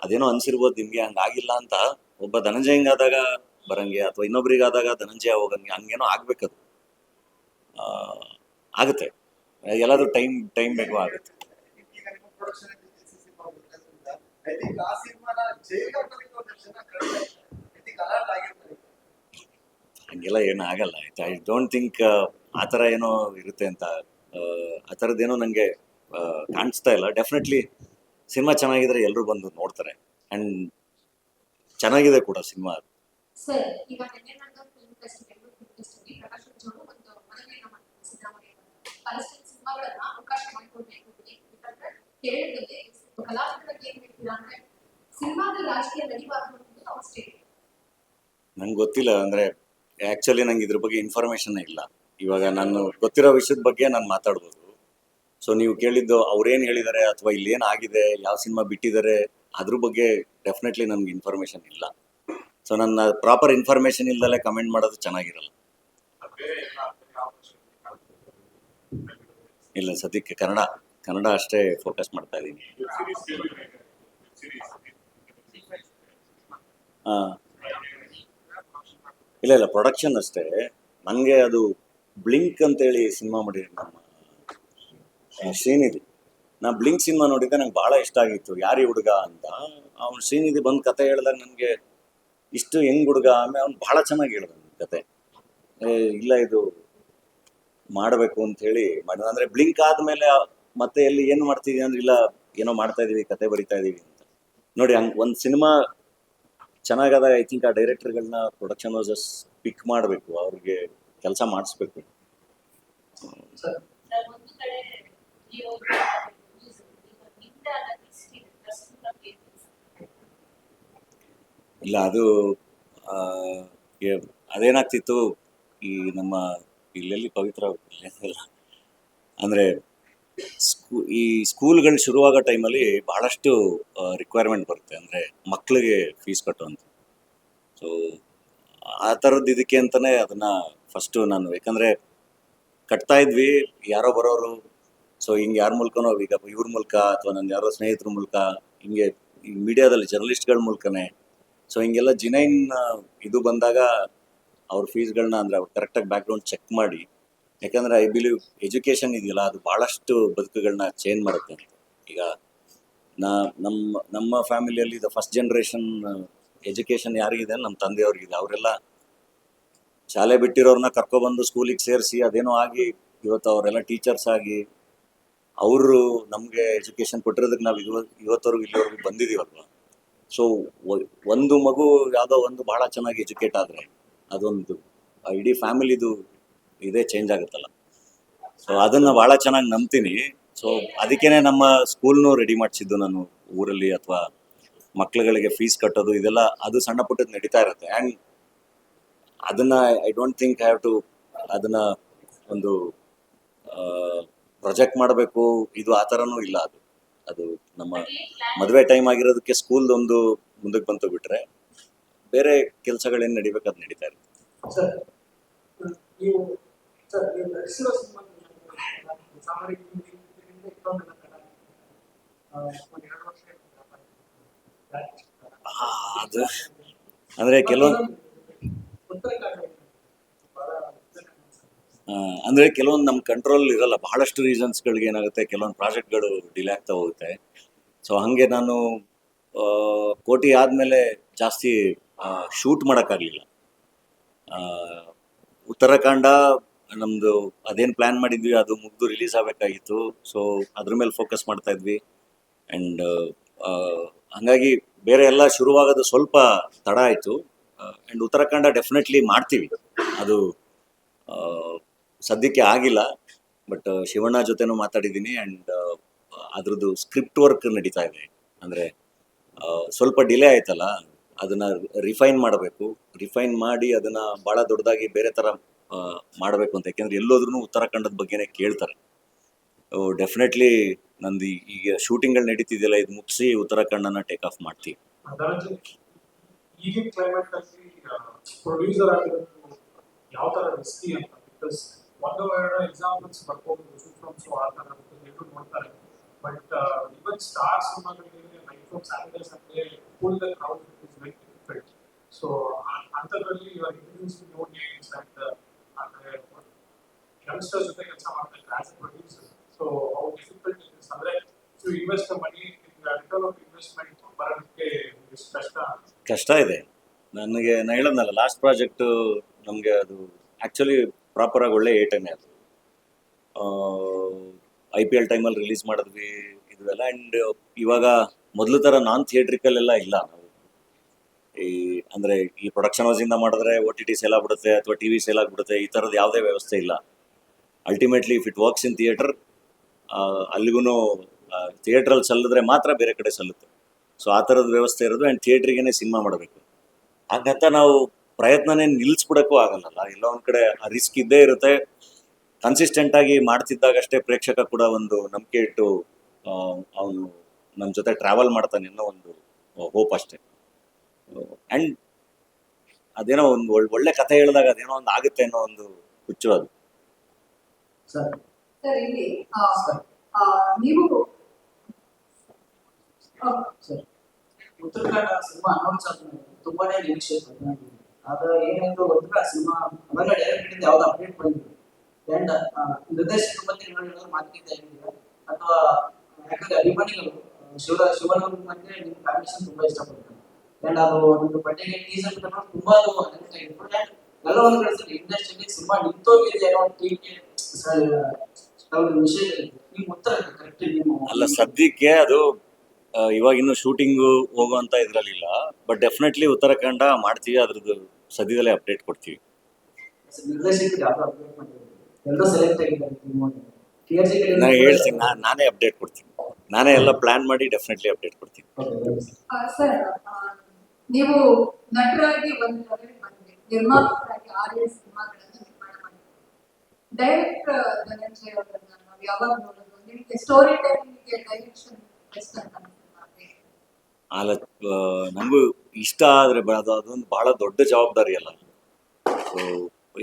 ಅದೇನೋ ಅನ್ಸಿರ್ಬೋದು ನಿಮ್ಗೆ, ಹಂಗಾಗಿಲ್ಲ ಅಂತ. ಒಬ್ಬ ಧನಂಜಯಂಗಾದಾಗ ಬರಂಗೆ ಅಥವಾ ಇನ್ನೊಬ್ರಿಗಾದಾಗ ಧನಂಜಯ ಹೋಗಂಗೆ ಹಂಗೇನೋ ಆಗ್ಬೇಕದು ಆಗುತ್ತೆ. ಎಲ್ಲಾದ್ರೂ ಟೈಮ್ ಟೈಮ್ ಬೇಕು ಆಗುತ್ತೆ. ಹಂಗೆಲ್ಲ ಏನು ಆಗಲ್ಲ, ಆಯ್ತಾ? ಐ ಡೋಂಟ್ ಥಿಂಕ್ ಆ ಥರ ಏನೋ ಇರುತ್ತೆ ಅಂತ, ಆ ಥರದ್ದೇನೋ ನನಗೆ ಕಾಣಿಸ್ತಾ ಇಲ್ಲ. ಡೆಫಿನೆಟ್ಲಿ ಸಿನಿಮಾ ಚೆನ್ನಾಗಿದ್ರೆ ಎಲ್ಲರೂ ಬಂದು ನೋಡ್ತಾರೆ. ಅಂಡ್ ಚೆನ್ನಾಗಿದೆ ಕೂಡ ಸಿನಿಮಾ. ನಂಗೆ ಗೊತ್ತಿಲ್ಲ ಅಂದ್ರೆ ಆಕ್ಚುಲಿ ನಂಗೆ ಇದ್ರ ಬಗ್ಗೆ ಇನ್ಫಾರ್ಮೇಶನ್ ಇಲ್ಲ. ಇವಾಗ ನಾನು ಗೊತ್ತಿರೋ ವಿಷಯದ ಬಗ್ಗೆ ನಾನು ಮಾತಾಡ್ಬೋದು. ಸೊ ನೀವು ಕೇಳಿದ್ದು ಅವ್ರೇನು ಹೇಳಿದ್ದಾರೆ ಅಥವಾ ಇಲ್ಲೇನು ಆಗಿದೆ ಯಾವ ಸಿನಿಮಾ ಬಿಟ್ಟಿದ್ದಾರೆ ಅದ್ರ ಬಗ್ಗೆ ಡೆಫಿನೆಟ್ಲಿ ನನಗೆ ಇನ್ಫಾರ್ಮೇಷನ್ ಇಲ್ಲ. ಸೊ ನನ್ನ ಪ್ರಾಪರ್ ಇನ್ಫಾರ್ಮೇಷನ್ ಇಲ್ದಲೆ ಕಮೆಂಟ್ ಮಾಡೋದು ಚೆನ್ನಾಗಿರಲ್ಲ. ಇಲ್ಲ ಸದ್ಯಕ್ಕೆ ಕನ್ನಡ ಕನ್ನಡ ಅಷ್ಟೇ ಫೋಕಸ್ ಮಾಡ್ತಾ ಇದ್ದೀನಿ. ಇಲ್ಲ ಇಲ್ಲ ಪ್ರೊಡಕ್ಷನ್ ಅಷ್ಟೇ. ನನಗೆ ಅದು ಬ್ಲಿಂಕ್ ಅಂತೇಳಿ ಸಿನಿಮಾ ಮಾಡಿದ್ರು ನಮ್ಮ ಆ, ಶ್ರೀನಿಧಿ. ನಾ ಬ್ಲಿಂಕ್ ಸಿನಿಮಾ ನೋಡಿದ್ದೆ, ನಂಗೆ ಭಾಳ ಇಷ್ಟ ಆಗಿತ್ತು. ಯಾರಿ ಹುಡುಗ ಅಂತ. ಅವ್ನು ಶ್ರೀನಿಧಿ ಬಂದು ಕತೆ ಹೇಳಿದಾಗ ನನಗೆ ಇಷ್ಟು ಹೆಂಗ್ ಹುಡುಗ? ಆಮೇಲೆ ಅವ್ನು ಭಾಳ ಚೆನ್ನಾಗಿ ಹೇಳ್ದ ಕತೆ. ಇಲ್ಲ ಇದು ಮಾಡಬೇಕು ಅಂತ ಹೇಳಿ ಮಾಡಿದ ಅಂದ್ರೆ ಬ್ಲಿಂಕ್ ಆದ್ಮೇಲೆ ಮತ್ತೆ ಎಲ್ಲಿ ಏನು ಮಾಡ್ತಿದೀವಿ ಅಂದ್ರೆ, ಇಲ್ಲ ಏನೋ ಮಾಡ್ತಾ ಇದೀವಿ, ಕತೆ ಬರಿತಾ ಇದೀವಿ ಅಂತ. ನೋಡಿ, ಹಂಗ್ ಒಂದು ಸಿನಿಮಾ ಚೆನ್ನಾಗಾದಾಗ ಐ ಥಿಂಕ್ ಆ ಡೈರೆಕ್ಟರ್ಗಳನ್ನ ಪ್ರೊಡಕ್ಷನ್ ಹೌಸಸ್ ಪಿಕ್ ಮಾಡಬೇಕು, ಅವ್ರಿಗೆ ಕೆಲಸ ಮಾಡಿಸ್ಬೇಕು. ಇಲ್ಲ, ಅದು ಅದೇನಾಗ್ತಿತ್ತು, ಈ ನಮ್ಮ ಇಲ್ಲೆಲ್ಲಿ ಪವಿತ್ರ ಅಂದ್ರೆ, ಸ್ಕೂ, ಈ ಸ್ಕೂಲ್ಗಳು ಶುರುವಾಗೋ ಟೈಮಲ್ಲಿ ಭಾಳಷ್ಟು ರಿಕ್ವೈರ್ಮೆಂಟ್ ಬರುತ್ತೆ, ಅಂದರೆ ಮಕ್ಕಳಿಗೆ ಫೀಸ್ ಕಟ್ಟುವಂಥ ಸೊ ಆ ಥರದ್ದು ಇದಕ್ಕೆ ಅಂತಲೇ ಅದನ್ನು ಫಸ್ಟು ನಾನು, ಯಾಕಂದರೆ ಕಟ್ತಾ ಇದ್ವಿ, ಯಾರೋ ಬರೋರು ಸೊ ಹಿಂಗೆ ಯಾರ ಮೂಲಕನೋ ಈಗ ಇವ್ರ ಮೂಲಕ ಅಥವಾ ನನ್ನ ಯಾರೋ ಸ್ನೇಹಿತರ ಮೂಲಕ, ಹಿಂಗೆ ಈ ಮೀಡಿಯಾದಲ್ಲಿ ಜರ್ನಲಿಸ್ಟ್ಗಳ ಮೂಲಕನೇ. ಸೊ ಹಿಂಗೆಲ್ಲ ಜಿನೈನ್ ಇದು ಬಂದಾಗ ಅವ್ರ ಫೀಸ್ಗಳನ್ನ ಅಂದರೆ ಅವ್ರು ಕರೆಕ್ಟಾಗಿ ಬ್ಯಾಕ್ಗ್ರೌಂಡ್ ಚೆಕ್ ಮಾಡಿ. ಯಾಕಂದರೆ ಐ ಬಿಲೀವ್ ಎಜುಕೇಷನ್ ಇದೆಯಲ್ಲ, ಅದು ಭಾಳಷ್ಟು ಬದುಕುಗಳನ್ನ ಚೇಂಜ್ ಮಾಡುತ್ತೆ. ಈಗ ನಾ ನಮ್ಮ ನಮ್ಮ ಫ್ಯಾಮಿಲಿಯಲ್ಲಿ ಇದು ಫಸ್ಟ್ ಜನ್ರೇಷನ್ ಎಜುಕೇಷನ್ ಯಾರಿಗಿದೆ ನಮ್ಮ ತಂದೆಯವ್ರಿಗಿದೆ ಅವರೆಲ್ಲ ಶಾಲೆ ಬಿಟ್ಟಿರೋರನ್ನ ಕರ್ಕೊಬಂದು ಸ್ಕೂಲಿಗೆ ಸೇರಿಸಿ, ಅದೇನೋ ಆಗಿ ಇವತ್ತು ಅವರೆಲ್ಲ ಟೀಚರ್ಸ್ ಆಗಿ ಅವರು ನಮಗೆ ಎಜುಕೇಶನ್ ಕೊಟ್ಟಿರೋದಕ್ಕೆ ನಾವು ಇವ, ಇವತ್ತವರೆಗೂ ಇಲ್ಲಿವರೆಗೂ ಬಂದಿದ್ದೀವಲ್ವ ಸೊ ಒಂದು ಮಗು ಯಾವುದೋ ಒಂದು ಭಾಳ ಚೆನ್ನಾಗಿ ಎಜುಕೇಟ್ ಆದರೆ ಅದೊಂದು ಇಡೀ ಫ್ಯಾಮಿಲಿದು ಇದೇ ಚೇಂಜ್ ಆಗುತ್ತಲ್ಲ. ಸೊ ಅದನ್ನು ಭಾಳ ಚೆನ್ನಾಗಿ ನಂಬ್ತೀನಿ. ಸೊ ಅದಕ್ಕೇನೆ ನಮ್ಮ ಸ್ಕೂಲ್ನೂ ರೆಡಿ ಮಾಡಿಸಿದ್ದು ನಾನು ಊರಲ್ಲಿ ಅಥವಾ ಮಕ್ಳುಗಳಿಗೆ ಫೀಸ್ ಕಟ್ಟೋದು ಇದೆಲ್ಲ ಅದು ಸಣ್ಣ ಪುಟ್ಟದ್ದು ನಡೀತಾ ಇರುತ್ತೆ. ಆ್ಯಂಡ್ ಅದನ್ನು I don't think have to ಅದನ್ನು ಒಂದು ಪ್ರೊಜೆಕ್ಟ್ ಮಾಡಬೇಕು ಇದು ಆ ಥರನೂ ಇಲ್ಲ ಅದು. ಅದು ನಮ್ಮ ಮದುವೆ ಟೈಮ್ ಆಗಿರೋದಕ್ಕೆ ಸ್ಕೂಲ್ದೊಂದು ಮುಂದಕ್ಕೆ ಬಂತು ಬಿಟ್ರೆ ಬೇರೆ ಕೆಲಸಗಳೇನು ನಡಿಬೇಕು ಅದು ನಡೀತಾ ಇರುತ್ತೆ. ಅದು ಅಂದ್ರೆ ಸರ್ ಅಂದ್ರೆ ಕೆಲವೊಂದು ನಮ್ಮ ಕಂಟ್ರೋಲ್ ಇರಲ್ಲ, ಬಹಳಷ್ಟು ರೀಸನ್ಸ್ಗಳಿಗೆ ಏನಾಗುತ್ತೆ, ಕೆಲವೊಂದು ಪ್ರಾಜೆಕ್ಟ್ಗಳು ಡಿಲೇ ಆಗ್ತಾ ಹೋಗುತ್ತೆ. ಸೊ ಹಾಗೆ ನಾನು ಕೋಟಿ ಆದಮೇಲೆ ಜಾಸ್ತಿ ಶೂಟ್ ಮಾಡೋಕ್ಕಾಗಲಿಲ್ಲ. ಉತ್ತರಾಖಂಡ ನಮ್ಮದು ಅದೇನು ಪ್ಲ್ಯಾನ್ ಮಾಡಿದ್ವಿ, ಅದು ಮುಗಿದು ರಿಲೀಸ್ ಆಗಬೇಕಾಗಿತ್ತು. ಸೊ ಅದ್ರ ಮೇಲೆ ಫೋಕಸ್ ಮಾಡ್ತಾ ಇದ್ವಿ. ಆ್ಯಂಡ್ ಹಾಗಾಗಿ ಬೇರೆ ಎಲ್ಲ ಶುರುವಾಗೋದು ಸ್ವಲ್ಪ ತಡ ಆಯಿತು. ಆ್ಯಂಡ್ ಉತ್ತರಾಖಂಡ ಡೆಫಿನೆಟ್ಲಿ ಮಾಡ್ತೀವಿ. ಅದು ಸದ್ಯಕ್ಕೆ ಆಗಿಲ್ಲ ಬಟ್ ಶಿವಣ್ಣ ಜೊತೆನೂ ಮಾತಾಡಿದ್ದೀನಿ ಆ್ಯಂಡ್ ಅದ್ರದ್ದು ಸ್ಕ್ರಿಪ್ಟ್ ವರ್ಕ್ ನಡೀತಾ ಇದೆ. ಅಂದರೆ ಸ್ವಲ್ಪ ಡಿಲೇ ಆಯ್ತಲ್ಲ, ಅದನ್ನು ರಿಫೈನ್ ಮಾಡಬೇಕು. ರಿಫೈನ್ ಮಾಡಿ ಅದನ್ನು ಭಾಳ ದೊಡ್ಡದಾಗಿ ಬೇರೆ ಥರ ಮಾಡಬೇಕು ಅಂತ. ಯಾಕೆಂದರೆ ಎಲ್ಲೋದ್ರೂ ಉತ್ತರಾಖಂಡದ ಬಗ್ಗೆನೇ ಕೇಳ್ತಾರೆ. ಡೆಫಿನೆಟ್ಲಿ ನಂದು ಈಗ ಶೂಟಿಂಗ್ಗಳು ನಡೀತಿದೆಯಲ್ಲ, ಇದು ಮುಗಿಸಿ ಉತ್ತರಾಖಂಡನ ಟೇಕ್ ಆಫ್ ಮಾಡ್ತೀವಿ ಪ್ರೊಡ್ಯೂಸರ್ ಯಾವ ತರ ರಿಸ್ಕಿ ಅಂತ ಒಂದು ಎರಡು ಎಕ್ಸಾಂಪಲ್ಸ್ ಬರ್ಕೋಬಹುದು ಆ ಥರ ಎಲ್ಲರೂ ನೋಡ್ತಾರೆ. ಬಟ್ ಇವನ್ ಸ್ಟಾರ್ ಸಿನಿಮಾಗಳಿಗೆ ಅಂದ್ರೆ full the crowd is very difficult so ಅಂಥದ್ರಲ್ಲಿ ಇವಾಗ ಇಂಟ್ರೊಡ್ಯೂಸ್ ನೋ ನೇಮ್ಸ್ ಅಂಡ್ ಅಂದ್ರೆ ಯಂಗ್ಸ್ಟರ್ ಜೊತೆ ಕೆಲಸ ಮಾಡ್ತಾರೆ as a producer so difficult ಅಂದ್ರೆ to invest money return of investment ಬರೋದಕ್ಕೆ ಕಷ್ಟ. ಕಷ್ಟ ಇದೆ. ನನಗೆ ನಾನು ಹೇಳದ್ನಲ್ಲ ಲಾಸ್ಟ್ ಪ್ರಾಜೆಕ್ಟ್ ನಮಗೆ ಅದು ಆ್ಯಕ್ಚುಲಿ ಪ್ರಾಪರಾಗಿ ಒಳ್ಳೆ ಏಟನೇ ಅದು. ಐ ಪಿ ಎಲ್ ಟೈಮಲ್ಲಿ ರಿಲೀಸ್ ಮಾಡಿದ್ವಿ ಇದೆಲ್ಲ ಆ್ಯಂಡ್ ಇವಾಗ ಮೊದಲು ಥರ ನಾನ್ ಥಿಯೇಟ್ರಿಕಲ್ಲೆಲ್ಲ ಇಲ್ಲ ಈ ಅಂದರೆ ಈ ಪ್ರೊಡಕ್ಷನ್ ಹೌಸಿಂದ ಮಾಡಿದ್ರೆ ಓ ಟಿ ಟಿ ಸೇಲ್ ಆಗ್ಬಿಡುತ್ತೆ ಅಥವಾ ಟಿ ವಿ ಸೇಲ್ ಆಗ್ಬಿಡುತ್ತೆ ಈ ಥರದ್ದು ಯಾವುದೇ ವ್ಯವಸ್ಥೆ ಇಲ್ಲ. Ultimately if it works in theatre ಅಲ್ಲಿಗೂ ಥಿಯೇಟ್ರಲ್ಲಿ ಸಲ್ಲಿದ್ರೆ ಮಾತ್ರ ಬೇರೆ ಕಡೆ ಸಲ್ಲುತ್ತೆ. ಸೊ ಆ ಥರದ ವ್ಯವಸ್ಥೆ ಇರೋದು ಆ್ಯಂಡ್ ಥಿಯೇಟ್ರಿಗೇ ಸಿನಿಮಾ ಮಾಡಬೇಕು. ಹಾಗಂತ ನಾವು ಪ್ರಯತ್ನನೇ ನಿಲ್ಲಿಸ್ಬಿಡಕ್ಕೂ ಆಗಲ್ಲಲ್ಲ? ಎಲ್ಲ ಒಂದ್ ಕಡೆ ಆ ರಿಸ್ಕ್ ಇದ್ದೇ ಇರುತ್ತೆ. ಕನ್ಸಿಸ್ಟೆಂಟ್ ಆಗಿ ಮಾಡ್ತಿದ್ದಾಗಷ್ಟೇ ಪ್ರೇಕ್ಷಕ ಕೂಡ ಒಂದು ನಂಬಿಕೆ ಇಟ್ಟು ಅವನು ನಮ್ಮ ಜೊತೆ ಟ್ರಾವೆಲ್ ಮಾಡ್ತಾನೆ ಅನ್ನೋ ಒಂದು ಹೋಪ್ ಅಷ್ಟೇ. ಅಂಡ್ ಅದೇನೋ ಒಂದು ಒಳ್- ಒಳ್ಳೆ ಕಥೆ ಹೇಳಿದಾಗ ಅದೇನೋ ಒಂದು ಆಗುತ್ತೆ ಅನ್ನೋ ಒಂದು ಹುಚ್ಚು ಅದು. ಸರ್. ಸರ್ ಇಲ್ಲಿ ಆ, ಆ, ನೀವು ಆ, sir. Uttara Kannada cinema announce ಆದ್ಮೇಲೆ ತುಂಬಾನೇ ನಿರೀಕ್ಷೆ ಆದ್ರೆ ಏನಾಯ್ತು ಗೊತ್ತಿಲ್ಲ, ಸಿನಿಮಾ ಅವಾಗ ಡೈರೆಕ್ಟ್ ಇಂದ ಯಾವ್ದು ಅಪ್ಡೇಟ್ ಬಂದಿಲ್ಲ ಅಂಡ್ ನಿರ್ದೇಶಕರ ಬಗ್ಗೆ ಏನಾದ್ರು ಮಾತುಕತೆ ಆಗಿಲ್ಲ ಅಥವಾ, ಯಾಕಂದ್ರೆ ಅಭಿಮಾನಿಗಳು ಶಿವ ಶಿವನ ಮತ್ತೆ ನಿಮ್ಮ ಕಾಂಬಿನೇಷನ್ ತುಂಬಾ ಇಷ್ಟಪಡ್ತಾರೆ. ಅಂಡ್ ಅದು ಒಂದು ಪಟ್ಟಿಗೆ ಟೀಸರ್ ತುಂಬಾ ಅದು connect ಆಗಿತ್ತು. And ಎಲ್ಲ ಒಂದು ಕಡೆ ಇಂಡಸ್ಟ್ರಿಗೆ ಸಿನಿಮಾ ನಿಂತೋಗಿದೆ ಅನ್ನೋ ಒಂದು ಟೀಕೆ ವಿಷಯ ನಿಮ್ಮ ಉತ್ತರ ಕರೆಕ್ಟ್ ನೀವು ಅಲ್ಲ, ಸದ್ಯಕ್ಕೆ ಅದು ಇವಾಗಿನ್ನು ಶೂಟಿಂಗು ಹೋಗುವಂತ ಇದ್ರಲ್ಲಿಲ್ಲ ಬಟ್ ಡೆಫಿನೆಟ್ಲಿ ಉತ್ತರಾಖಂಡ ಮಾಡ್ತೀವಿ ಅದ್ರದ್ದು. ಸದ್ಯದಲ್ಲೇ ಅಪ್ಡೇಟ್ ಕೊಡ್ತೀವಿ. ನಾ ನಾನು ಹೇಳ್ತೀನಿ ನಾನು ನಾನೇ ಅಪ್ಡೇಟ್ ಕೊಡ್ತೀನಿ. ನಾನೇ ಎಲ್ಲ ಪ್ಲಾನ್ ಮಾಡಿ ಡೆಫಿನೆಟ್ಲಿ ಅಪ್ಡೇಟ್ ಕೊಡ್ತೀನಿ. ಸರ್ ನೀವು ನಟರಾಗಿ ಒಂದು ಬಂದ್ರಿ ನಿರ್ಮಾಪಕರಾಗಿ ಸಿನಿಮಾಗಳನ್ನು ನಿರ್ಮಾಣ ಡೈರೆಕ್ಟರ್ ಧನಂಜಯ ಅವರನ್ನ ನಾವು ಯಾವಾಗ ನೋಡೋದು? ನಿಮಗೆ ಸ್ಟೋರಿ ಡೈರೆಕ್ಷನ್ ಬೆಸ್ಟ್ ಅಂತ ಅನ್ಸುತ್ತೆ ಅಲ್ಲ ನನಗೂ ಇಷ್ಟ ಆದರೆ ಅದು ಅದೊಂದು ಬಹಳ ದೊಡ್ಡ ಜವಾಬ್ದಾರಿ ಅಲ್ಲ. ಸೊ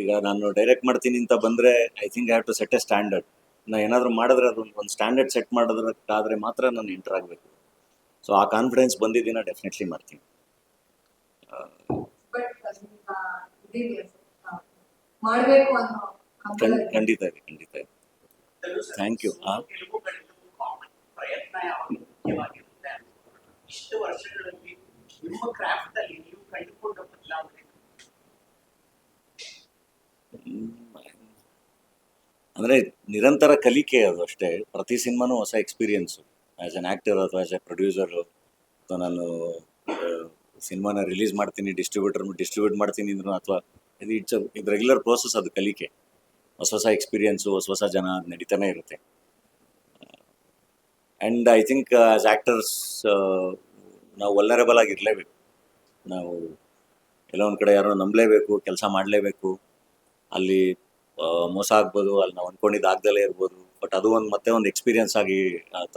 ಈಗ ನಾನು ಡೈರೆಕ್ಟ್ ಮಾಡ್ತೀನಿ ಅಂತ ಬಂದರೆ I think I have to set a standard ನಾ ಏನಾದರೂ ಮಾಡಿದ್ರೆ ಅದೊಂದು ಒಂದು ಸ್ಟ್ಯಾಂಡರ್ಡ್ ಸೆಟ್ ಮಾಡೋದಕ್ಕಾದರೆ ಮಾತ್ರ ನಾನು ಎಂಟರ್ ಆಗಬೇಕು. ಸೊ ಆ ಕಾನ್ಫಿಡೆನ್ಸ್ ಬಂದಿದ್ದೀನ ಡೆಫಿನೆಟ್ಲಿ ಮಾಡ್ತೀನಿ. ಖಂಡಿತ ಇದೆ ಖಂಡಿತ ಇದೆ. ಥ್ಯಾಂಕ್ ಯು ಹಾಂ ನಿಮ್ಮ ಕ್ರಾಫ್ಟ್ ಅಲ್ಲಿ ನೀವು ಕಂಡುಕೊಂಡ ಬದಲಾವಣೆ? ಅಂದರೆ ನಿರಂತರ ಕಲಿಕೆ ಅದು ಅಷ್ಟೇ. ಪ್ರತಿ ಸಿನಿಮಾನೂ ಹೊಸ ಎಕ್ಸ್ಪೀರಿಯನ್ಸು ಆ್ಯಸ್ ಅನ್ ಆ್ಯಕ್ಟರ್ ಅಥವಾ ಆ್ಯಸ್ ಎ ಪ್ರೊಡ್ಯೂಸರು ಅಥವಾ ನಾನು ಸಿನಿಮಾನ ರಿಲೀಸ್ ಮಾಡ್ತೀನಿ ಡಿಸ್ಟ್ರಿಬ್ಯೂಟರ್ ಡಿಸ್ಟ್ರಿಬ್ಯೂಟ್ ಮಾಡ್ತೀನಿ ಅಂದ್ರೂ ಅಥವಾ ಇದು ಇಟ್ಸ್ ಇದು ರೆಗ್ಯುಲರ್ ಪ್ರೋಸೆಸ್ ಅದು ಕಲಿಕೆ. ಹೊಸ ಹೊಸ ಎಕ್ಸ್ಪೀರಿಯನ್ಸು ಹೊಸ ಹೊಸ ಜನ ಅದು ನಡೀತಾನೆ ಇರುತ್ತೆ. And I think as actors ನಾವು ವಲ್ಲರೇಬಲ್ ಆಗಿರಲೇಬೇಕು. ನಾವು ಕೆಲವೊಂದು ಕಡೆ ಯಾರೋ ನಂಬಲೇಬೇಕು, ಕೆಲಸ ಮಾಡಲೇಬೇಕು. ಅಲ್ಲಿ ಮೋಸ ಆಗ್ಬೋದು, ಅಲ್ಲಿ ನಾವು ಅಂದ್ಕೊಂಡಿದ್ದು ಆಗ್ದಲೇ ಇರ್ಬೋದು. ಬಟ್ ಅದು ಒಂದು ಮತ್ತೆ ಒಂದು ಎಕ್ಸ್ಪೀರಿಯನ್ಸ್ ಆಗಿ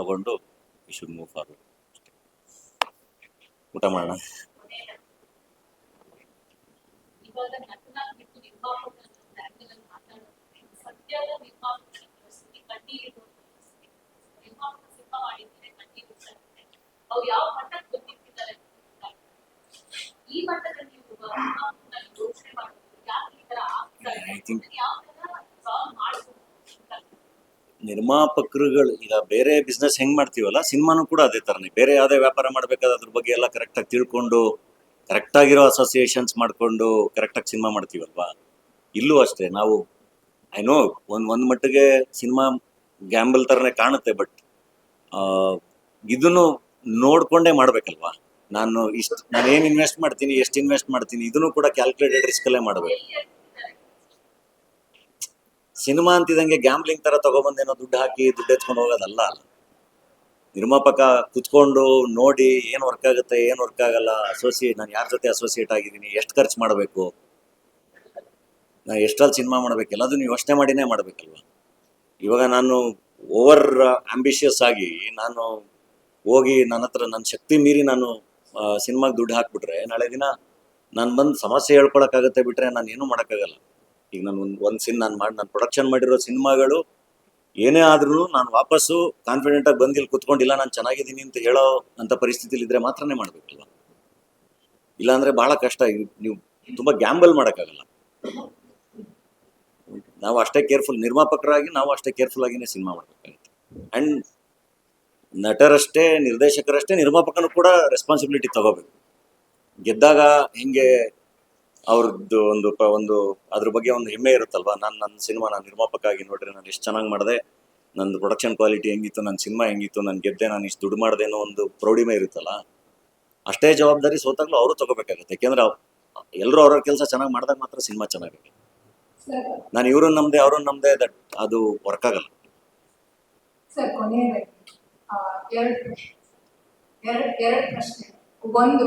ತಗೊಂಡು ವಿ ಶುಡ್ ಮೂವ್ ಫಾರ್ವರ್ಡ್ ಊಟ ಮಾಡೋಣ? ಇವಾಗ ನಟನ ಬಿಟ್ಟು ನಿರ್ಮಾಪಕರ ಆಂಗಲ್ ಅಲ್ಲಿ ಮಾತಾಡೋದು ಸದ್ಯದ ನಿರ್ಮಾಪಕರ ಪರಿಸ್ಥಿತಿ ಕಣ್ಣೀರಿಡುವ ಪರಿಸ್ಥಿತಿ ನಿರ್ಮಾಪಕ ಸಿನಿಮಾ ಮಾಡಿದ್ರೆ ಕಣ್ಣೀರು ಇರುತ್ತೆ ಅವ್ರು ಯಾವ ಮಟ್ಟಕ್ಕೆ ಬಂದಿರ್ತಿದ್ದಾರೆ ಈ ಮಟ್ಟದಲ್ಲಿ ನೀವು ನಿರ್ಮಾಪಕನ ಯೋಚನೆ ಮಾಡೋದು ಯಾಕೆ ಈ ತರ ಮಾಡ್ಬೋದು ನಿರ್ಮಾಪಕರುಗಳು, ಈಗ ಬೇರೆ ಬಿಸ್ನೆಸ್ ಹೆಂಗ್ ಮಾಡ್ತೀವಲ್ಲ, ಸಿನಿಮಾನು ಕೂಡ ಅದೇ ತರನೇ. ಬೇರೆ ಯಾವುದೇ ವ್ಯಾಪಾರ ಮಾಡ್ಬೇಕಾದ್ರೆ ಅದ್ರ ಬಗ್ಗೆ ಎಲ್ಲ ಕರೆಕ್ಟಾಗಿ ತಿಳ್ಕೊಂಡು ಕರೆಕ್ಟಾಗಿರೋ ಅಸೋಸಿಯೇಷನ್ಸ್ ಮಾಡಿಕೊಂಡು ಕರೆಕ್ಟಾಗಿ ಸಿನಿಮಾ ಮಾಡ್ತೀವಲ್ವಾ? ಇಲ್ಲೂ ಅಷ್ಟೇ, ನಾವು ಐ ನೋ ಒಂದು ಒಂದು ಮಟ್ಟಿಗೆ ಸಿನಿಮಾ ಗ್ಯಾಂಬಲ್ ತರನೇ ಕಾಣುತ್ತೆ ಬಟ್ ಇದನ್ನು ನೋಡ್ಕೊಂಡೇ ಮಾಡ್ಬೇಕಲ್ವಾ? ನಾನು ಇಷ್ಟು, ನಾನು ಏನು ಇನ್ವೆಸ್ಟ್ ಮಾಡ್ತೀನಿ, ಎಷ್ಟು ಇನ್ವೆಸ್ಟ್ ಮಾಡ್ತೀನಿ, ಇದನ್ನು ಕೂಡ ಕ್ಯಾಲ್ಕುಲೇಟೆಡ್ ರಿಸ್ಕಲ್ಲೇ ಮಾಡಬೇಕು. ಎಲ್ಲಿ ಇರ್ತಿದ್ದಾರೆ ಸಿನಿಮಾ ಅಂತಿದಂಗೆ ಗ್ಯಾಂಬ್ಲಿಂಗ್ ತರ ತಗೊಬಂದೇನೋ ದುಡ್ಡು ಹಾಕಿ ದುಡ್ಡು ಎತ್ಕೊಂಡು ಹೋಗೋದಲ್ಲ ನಿರ್ಮಾಪಕ ಕುತ್ಕೊಂಡು ನೋಡಿ ಏನು ವರ್ಕ್ ಆಗುತ್ತೆ, ಏನು ವರ್ಕ್ ಆಗಲ್ಲ ಅಸೋಸಿಯೇಟ್ ನಾನು ಯಾರ ಜೊತೆ ಅಸೋಸಿಯೇಟ್ ಆಗಿದ್ದೀನಿ, ಎಷ್ಟು ಖರ್ಚು ಮಾಡಬೇಕು? ನಾ ಎಷ್ಟ್ರಲ್ಲಿ ಸಿನಿಮಾ ಮಾಡ್ಬೇಕು? ಎಲ್ಲದನ್ನು ಯೋಚನೆ ಮಾಡಿನೇ ಮಾಡ್ಬೇಕಲ್ವ? ಇವಾಗ ನಾನು ಓವರ್ ಆಂಬಿಷಿಯಸ್ ಆಗಿ ನಾನು ಹೋಗಿ ನನ್ನ ಹತ್ರ ನನ್ನ ಶಕ್ತಿ ಮೀರಿ ನಾನು ಸಿನಿಮಾಗೆ ದುಡ್ಡು ಹಾಕ್ಬಿಟ್ರೆ ನಾಳೆ ದಿನ ನಾನು ಬಂದು ಸಮಸ್ಯೆ ಹೇಳ್ಕೊಳಕ್ಕಾಗತ್ತೆ ಬಿಟ್ರೆ ನಾನು ಏನೂ ಮಾಡೋಕ್ಕಾಗಲ್ಲ. ಈಗ ನಾನು ಒಂದು ಒಂದು ಸಿನ್ ನಾನು ಮಾಡಿ ನಾನು ಪ್ರೊಡಕ್ಷನ್ ಮಾಡಿರೋ ಸಿನಿಮಾಗಳು ಏನೇ ಆದ್ರೂ ನಾನು ವಾಪಸ್ಸು ಕಾನ್ಫಿಡೆಂಟ್ ಆಗಿ ಇಲ್ಲಿ ಕುತ್ಕೊಂಡಿಲ್ಲ, ನಾನು ಚೆನ್ನಾಗಿದ್ದೀನಿ ಅಂತ ಹೇಳೋ ಅಂತ ಪರಿಸ್ಥಿತಿಲಿ ಇದ್ರೆ ಮಾತ್ರನೇ ಮಾಡಬೇಕಲ್ವ? ಇಲ್ಲಾಂದ್ರೆ ಬಹಳ ಕಷ್ಟ. ನೀವು ತುಂಬಾ ಗ್ಯಾಂಬಲ್ ಮಾಡೋಕ್ಕಾಗಲ್ಲ. ನಾವು ಅಷ್ಟೇ ಕೇರ್ಫುಲ್ ನಿರ್ಮಾಪಕರಾಗಿ ನಾವು ಅಷ್ಟೇ ಕೇರ್ಫುಲ್ ಆಗಿನೇ ಸಿನಿಮಾ ಮಾಡಬೇಕಾಗುತ್ತೆ. ಅಂಡ್ ನಟರಷ್ಟೇ, ನಿರ್ದೇಶಕರಷ್ಟೇ ನಿರ್ಮಾಪಕನು ಕೂಡ ರೆಸ್ಪಾನ್ಸಿಬಿಲಿಟಿ ತಗೋಬೇಕು. ಗೆದ್ದಾಗ ಹಿಂಗೆ ಅವ್ರದ್ದು ಒಂದು ಪ- ಒಂದು ಅದ್ರ ಬಗ್ಗೆ ಒಂದು ಹೆಮ್ಮೆ ಇರುತ್ತಲ್ವಾ? ನಾನು ನನ್ನ ಸಿನಿಮಾ ನಾನು ನಿರ್ಮಾಪಕ ಆಗಿ ನೋಡ್ರಿ ನಾನು ಎಷ್ಟು ಚೆನ್ನಾಗಿ ಮಾಡಿದೆ ನನ್ನ ಪ್ರೊಡಕ್ಷನ್ ಕ್ವಾಲಿಟಿ ಹೆಂಗಿತ್ತು ನನ್ನ ಸಿನಿಮಾ ಹೆಂಗಿತ್ತು ನಾನು ಗೆದ್ದೆ ನಾನು ಇಷ್ಟು ದುಡ್ಡು ಮಾಡಿದೆ ಅನ್ನೋ ಒಂದು ಪ್ರೌಢಿಮೆ ಇರುತ್ತಲ್ಲ? ಅಷ್ಟೇ ಜವಾಬ್ದಾರಿ ಸೋತಾಗ್ಲೂ ಅವರು ತಗೋಬೇಕಾಗುತ್ತೆ. ಯಾಕೆಂದ್ರೆ ಎಲ್ಲರೂ ಅವ್ರವ್ರ ಕೆಲಸ ಚೆನ್ನಾಗಿ ಮಾಡಿದಾಗ ಮಾತ್ರ ಸಿನಿಮಾ ಚೆನ್ನಾಗಿರುತ್ತೆ ಸರ್. ನಾನು ಇವ್ರನ್ನ ನಮ್ದೆ ಅವ್ರನ್ನ ನಮ್ದೆ ದಟ್ ಅದು ವರ್ಕ್ ಆಗಲ್ಲ. ಎರಡು ಪ್ರಶ್ನೆ. ಒಂದು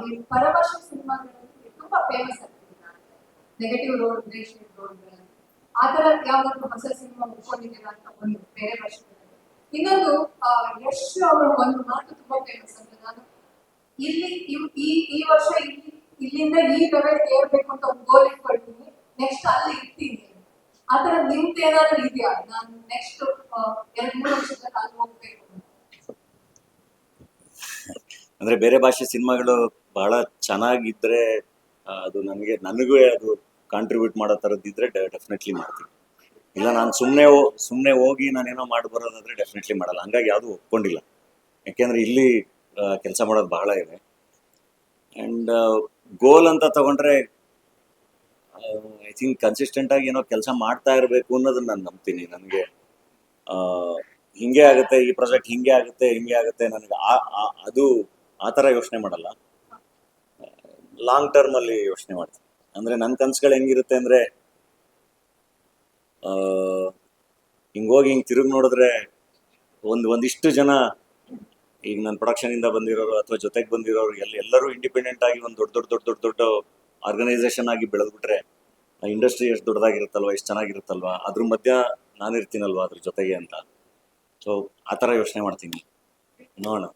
ನೀವು ಪರಭಾಷೆ ಸಿನಿಮಾಗಳಲ್ಲಿ ತುಂಬಾ ಫೇಮಸ್ ಆಗ್ತಿದ್ದಾರೆ ನೆಗೆಟಿವ್ ರೋಲ್ ರಿಲೇಷನ್ ರೋಲ್ಗಳಲ್ಲಿ ಆ ಥರ ಯಾವ್ದಾದ್ರು ಹೊಸ ಸಿನಿಮಾ ಉಟ್ಕೊಂಡಿದ್ದೀರಾ ಅಂತ ಒಂದು ಬೇರೆ ಭಾಷೆಗಳಲ್ಲಿ ಇನ್ನೊಂದು ಯಶ್ ಅವರು ಒಂದು ಮಾತು ತುಂಬಾ ಫೇಮಸ್ ಅಂದ್ರೆ ನಾನು ಇಲ್ಲಿ ಈ ಈ ವರ್ಷ ಇಲ್ಲಿ, ಇಲ್ಲಿಂದ ಈ ಲೆವೆಲ್ ಏರ್ಬೇಕು ಅಂತ ಒಂದು ಗೋಲ್ ಇಟ್ಕೊಳ್ತೀನಿ ನೆಕ್ಸ್ಟ್ ಅಲ್ಲಿ ಇರ್ತೀನಿ. ಆತರ ನಿಮ್ದು ಏನಾದ್ರು ಇದೆಯಾ? ನಾನು ನೆಕ್ಸ್ಟ್ ಎರಡ್, ಮೂರು ವರ್ಷದಲ್ಲಿ ಅಲ್ಲಿ ಹೋಗ್ಬೇಕು ಅಂದ್ರೆ ಬೇರೆ ಭಾಷೆ ಸಿನಿಮಾಗಳು ಬಹಳ ಚೆನ್ನಾಗಿದ್ರೆ ಅದು ನನಗೆ, ನನಗೂ ಅದು ಕಾಂಟ್ರಿಬ್ಯೂಟ್ ಮಾಡೋ ಥರದ್ದಿದ್ರೆ ಡೆಫಿನೆಟ್ಲಿ ಮಾಡ್ತೀನಿ. ಇಲ್ಲ, ನಾನು ಸುಮ್ಮನೆ ಸುಮ್ಮನೆ ಹೋಗಿ ನಾನೇನೋ ಮಾಡಿ ಬರೋದಾದ್ರೆ ಡೆಫಿನೆಟ್ಲಿ ಮಾಡಲ್ಲ. ಹಂಗಾಗಿ ಯಾವುದು ಒಪ್ಕೊಂಡಿಲ್ಲ. ಯಾಕೆಂದ್ರೆ ಇಲ್ಲಿ ಕೆಲಸ ಮಾಡೋದು ಬಹಳ ಇದೆ. ಆ್ಯಂಡ್ ಗೋಲ್ ಅಂತ ತಗೊಂಡ್ರೆ ಐ ಥಿಂಕ್ ಕನ್ಸಿಸ್ಟೆಂಟ್ ಆಗಿ ಏನೋ ಕೆಲಸ ಮಾಡ್ತಾ ಇರಬೇಕು ಅನ್ನೋದನ್ನ ನಾನು ನಂಬ್ತೀನಿ. ನನಗೆ ಹಿಂಗೆ ಆಗುತ್ತೆ, ಈ ಪ್ರಾಜೆಕ್ಟ್ ಹಿಂಗೆ ಆಗುತ್ತೆ ಹಿಂಗೆ ಆಗುತ್ತೆ, ನನಗೆ ಅದು ಆ ಥರ ಯೋಚನೆ ಮಾಡಲ್ಲ. ಲಾಂಗ್ ಟರ್ಮ್ ಅಲ್ಲಿ ಯೋಚನೆ ಮಾಡ್ತೀನಿ. ಅಂದ್ರೆ ನನ್ನ ಕನಸುಗಳು ಹೆಂಗಿರುತ್ತೆ ಅಂದ್ರೆ ಆ, ಹಿಂಗ್ ಹೋಗಿ ತಿರುಗಿ ನೋಡಿದ್ರೆ ಒಂದ್ ಒಂದಿಷ್ಟು ಜನ ಈಗ ನನ್ನ ಪ್ರೊಡಕ್ಷನ್ ಇಂದ ಬಂದಿರೋರು ಅಥವಾ ಜೊತೆಗೆ ಬಂದಿರೋರು ಎಲ್ಲ ಎಲ್ಲರೂ ಇಂಡಿಪೆಂಡೆಂಟ್ ಆಗಿ ಒಂದು ದೊಡ್ಡ ದೊಡ್ಡ ದೊಡ್ಡ ದೊಡ್ಡ ಆರ್ಗನೈಸೇಷನ್ ಆಗಿ ಬೆಳೆದ್ಬಿಟ್ರೆ ಆ ಇಂಡಸ್ಟ್ರಿ ಎಷ್ಟು ದೊಡ್ಡದಾಗಿರುತ್ತಲ್ವಾ ಎಷ್ಟು ಚೆನ್ನಾಗಿರುತ್ತಲ್ವಾ ಅದ್ರ ಮಧ್ಯ ನಾನು ಇರ್ತೀನಲ್ವಾ ಅದ್ರ ಜೊತೆಗೆ ಅಂತ. ಸೊ ಆ ಥರ ಯೋಚನೆ ಮಾಡ್ತೀನಿ. ನೋಡೋಣ.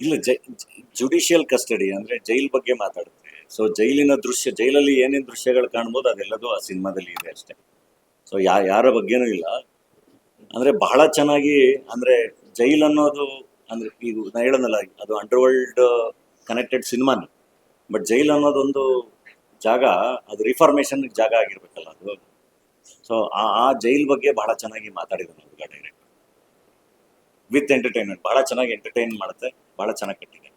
ಇಲ್ಲ, ಜೈ ಜುಡಿಷಿಯಲ್ ಕಸ್ಟಡಿ ಅಂದ್ರೆ ಜೈಲ್ ಬಗ್ಗೆ ಮಾತಾಡುತ್ತೆ. ಸೊ ಜೈಲಿನ ದೃಶ್ಯ, ಜೈಲಲ್ಲಿ ಏನೇನು ದೃಶ್ಯಗಳು ಕಾಣ್ಬೋದು ಅದೆಲ್ಲದೂ ಆ ಸಿನಿಮಾದಲ್ಲಿ ಇದೆ ಅಷ್ಟೇ. ಸೊ ಯಾ, ಯಾರ ಬಗ್ಗೆನೂ ಇಲ್ಲ. ಅಂದ್ರೆ ಬಹಳ ಚೆನ್ನಾಗಿ, ಅಂದ್ರೆ ಜೈಲ್ ಅನ್ನೋದು, ಅಂದ್ರೆ ಈಗ ನಾ ಹೇಳೋದಲ್ಲ, ಅದು ಅಂಡರ್ ವರ್ಲ್ಡ್ ಕನೆಕ್ಟೆಡ್ ಸಿನಿಮಾನೇ. ಬಟ್ ಜೈಲ್ ಅನ್ನೋದೊಂದು ಜಾಗ, ಅದು ರಿಫಾರ್ಮೇಶನ್ ಜಾಗ ಆಗಿರ್ಬೇಕಲ್ಲ, ಅದು. ಸೊ ಆ ಆ ಜೈಲ್ ಬಗ್ಗೆ ಬಹಳ ಚೆನ್ನಾಗಿ ಮಾತಾಡಿದ್ರು ಡೈರೆಕ್ಟ್ ವಿತ್ ಎಂಟರ್ಟೈನ್ಮೆಂಟ್ ಬಹಳ ಚೆನ್ನಾಗಿ ಎಂಟರ್ಟೈನ್ ಮಾಡುತ್ತೆ. ಬಹಳ ಚೆನ್ನಾಗಿ ಕಟ್ಟಿದೆ.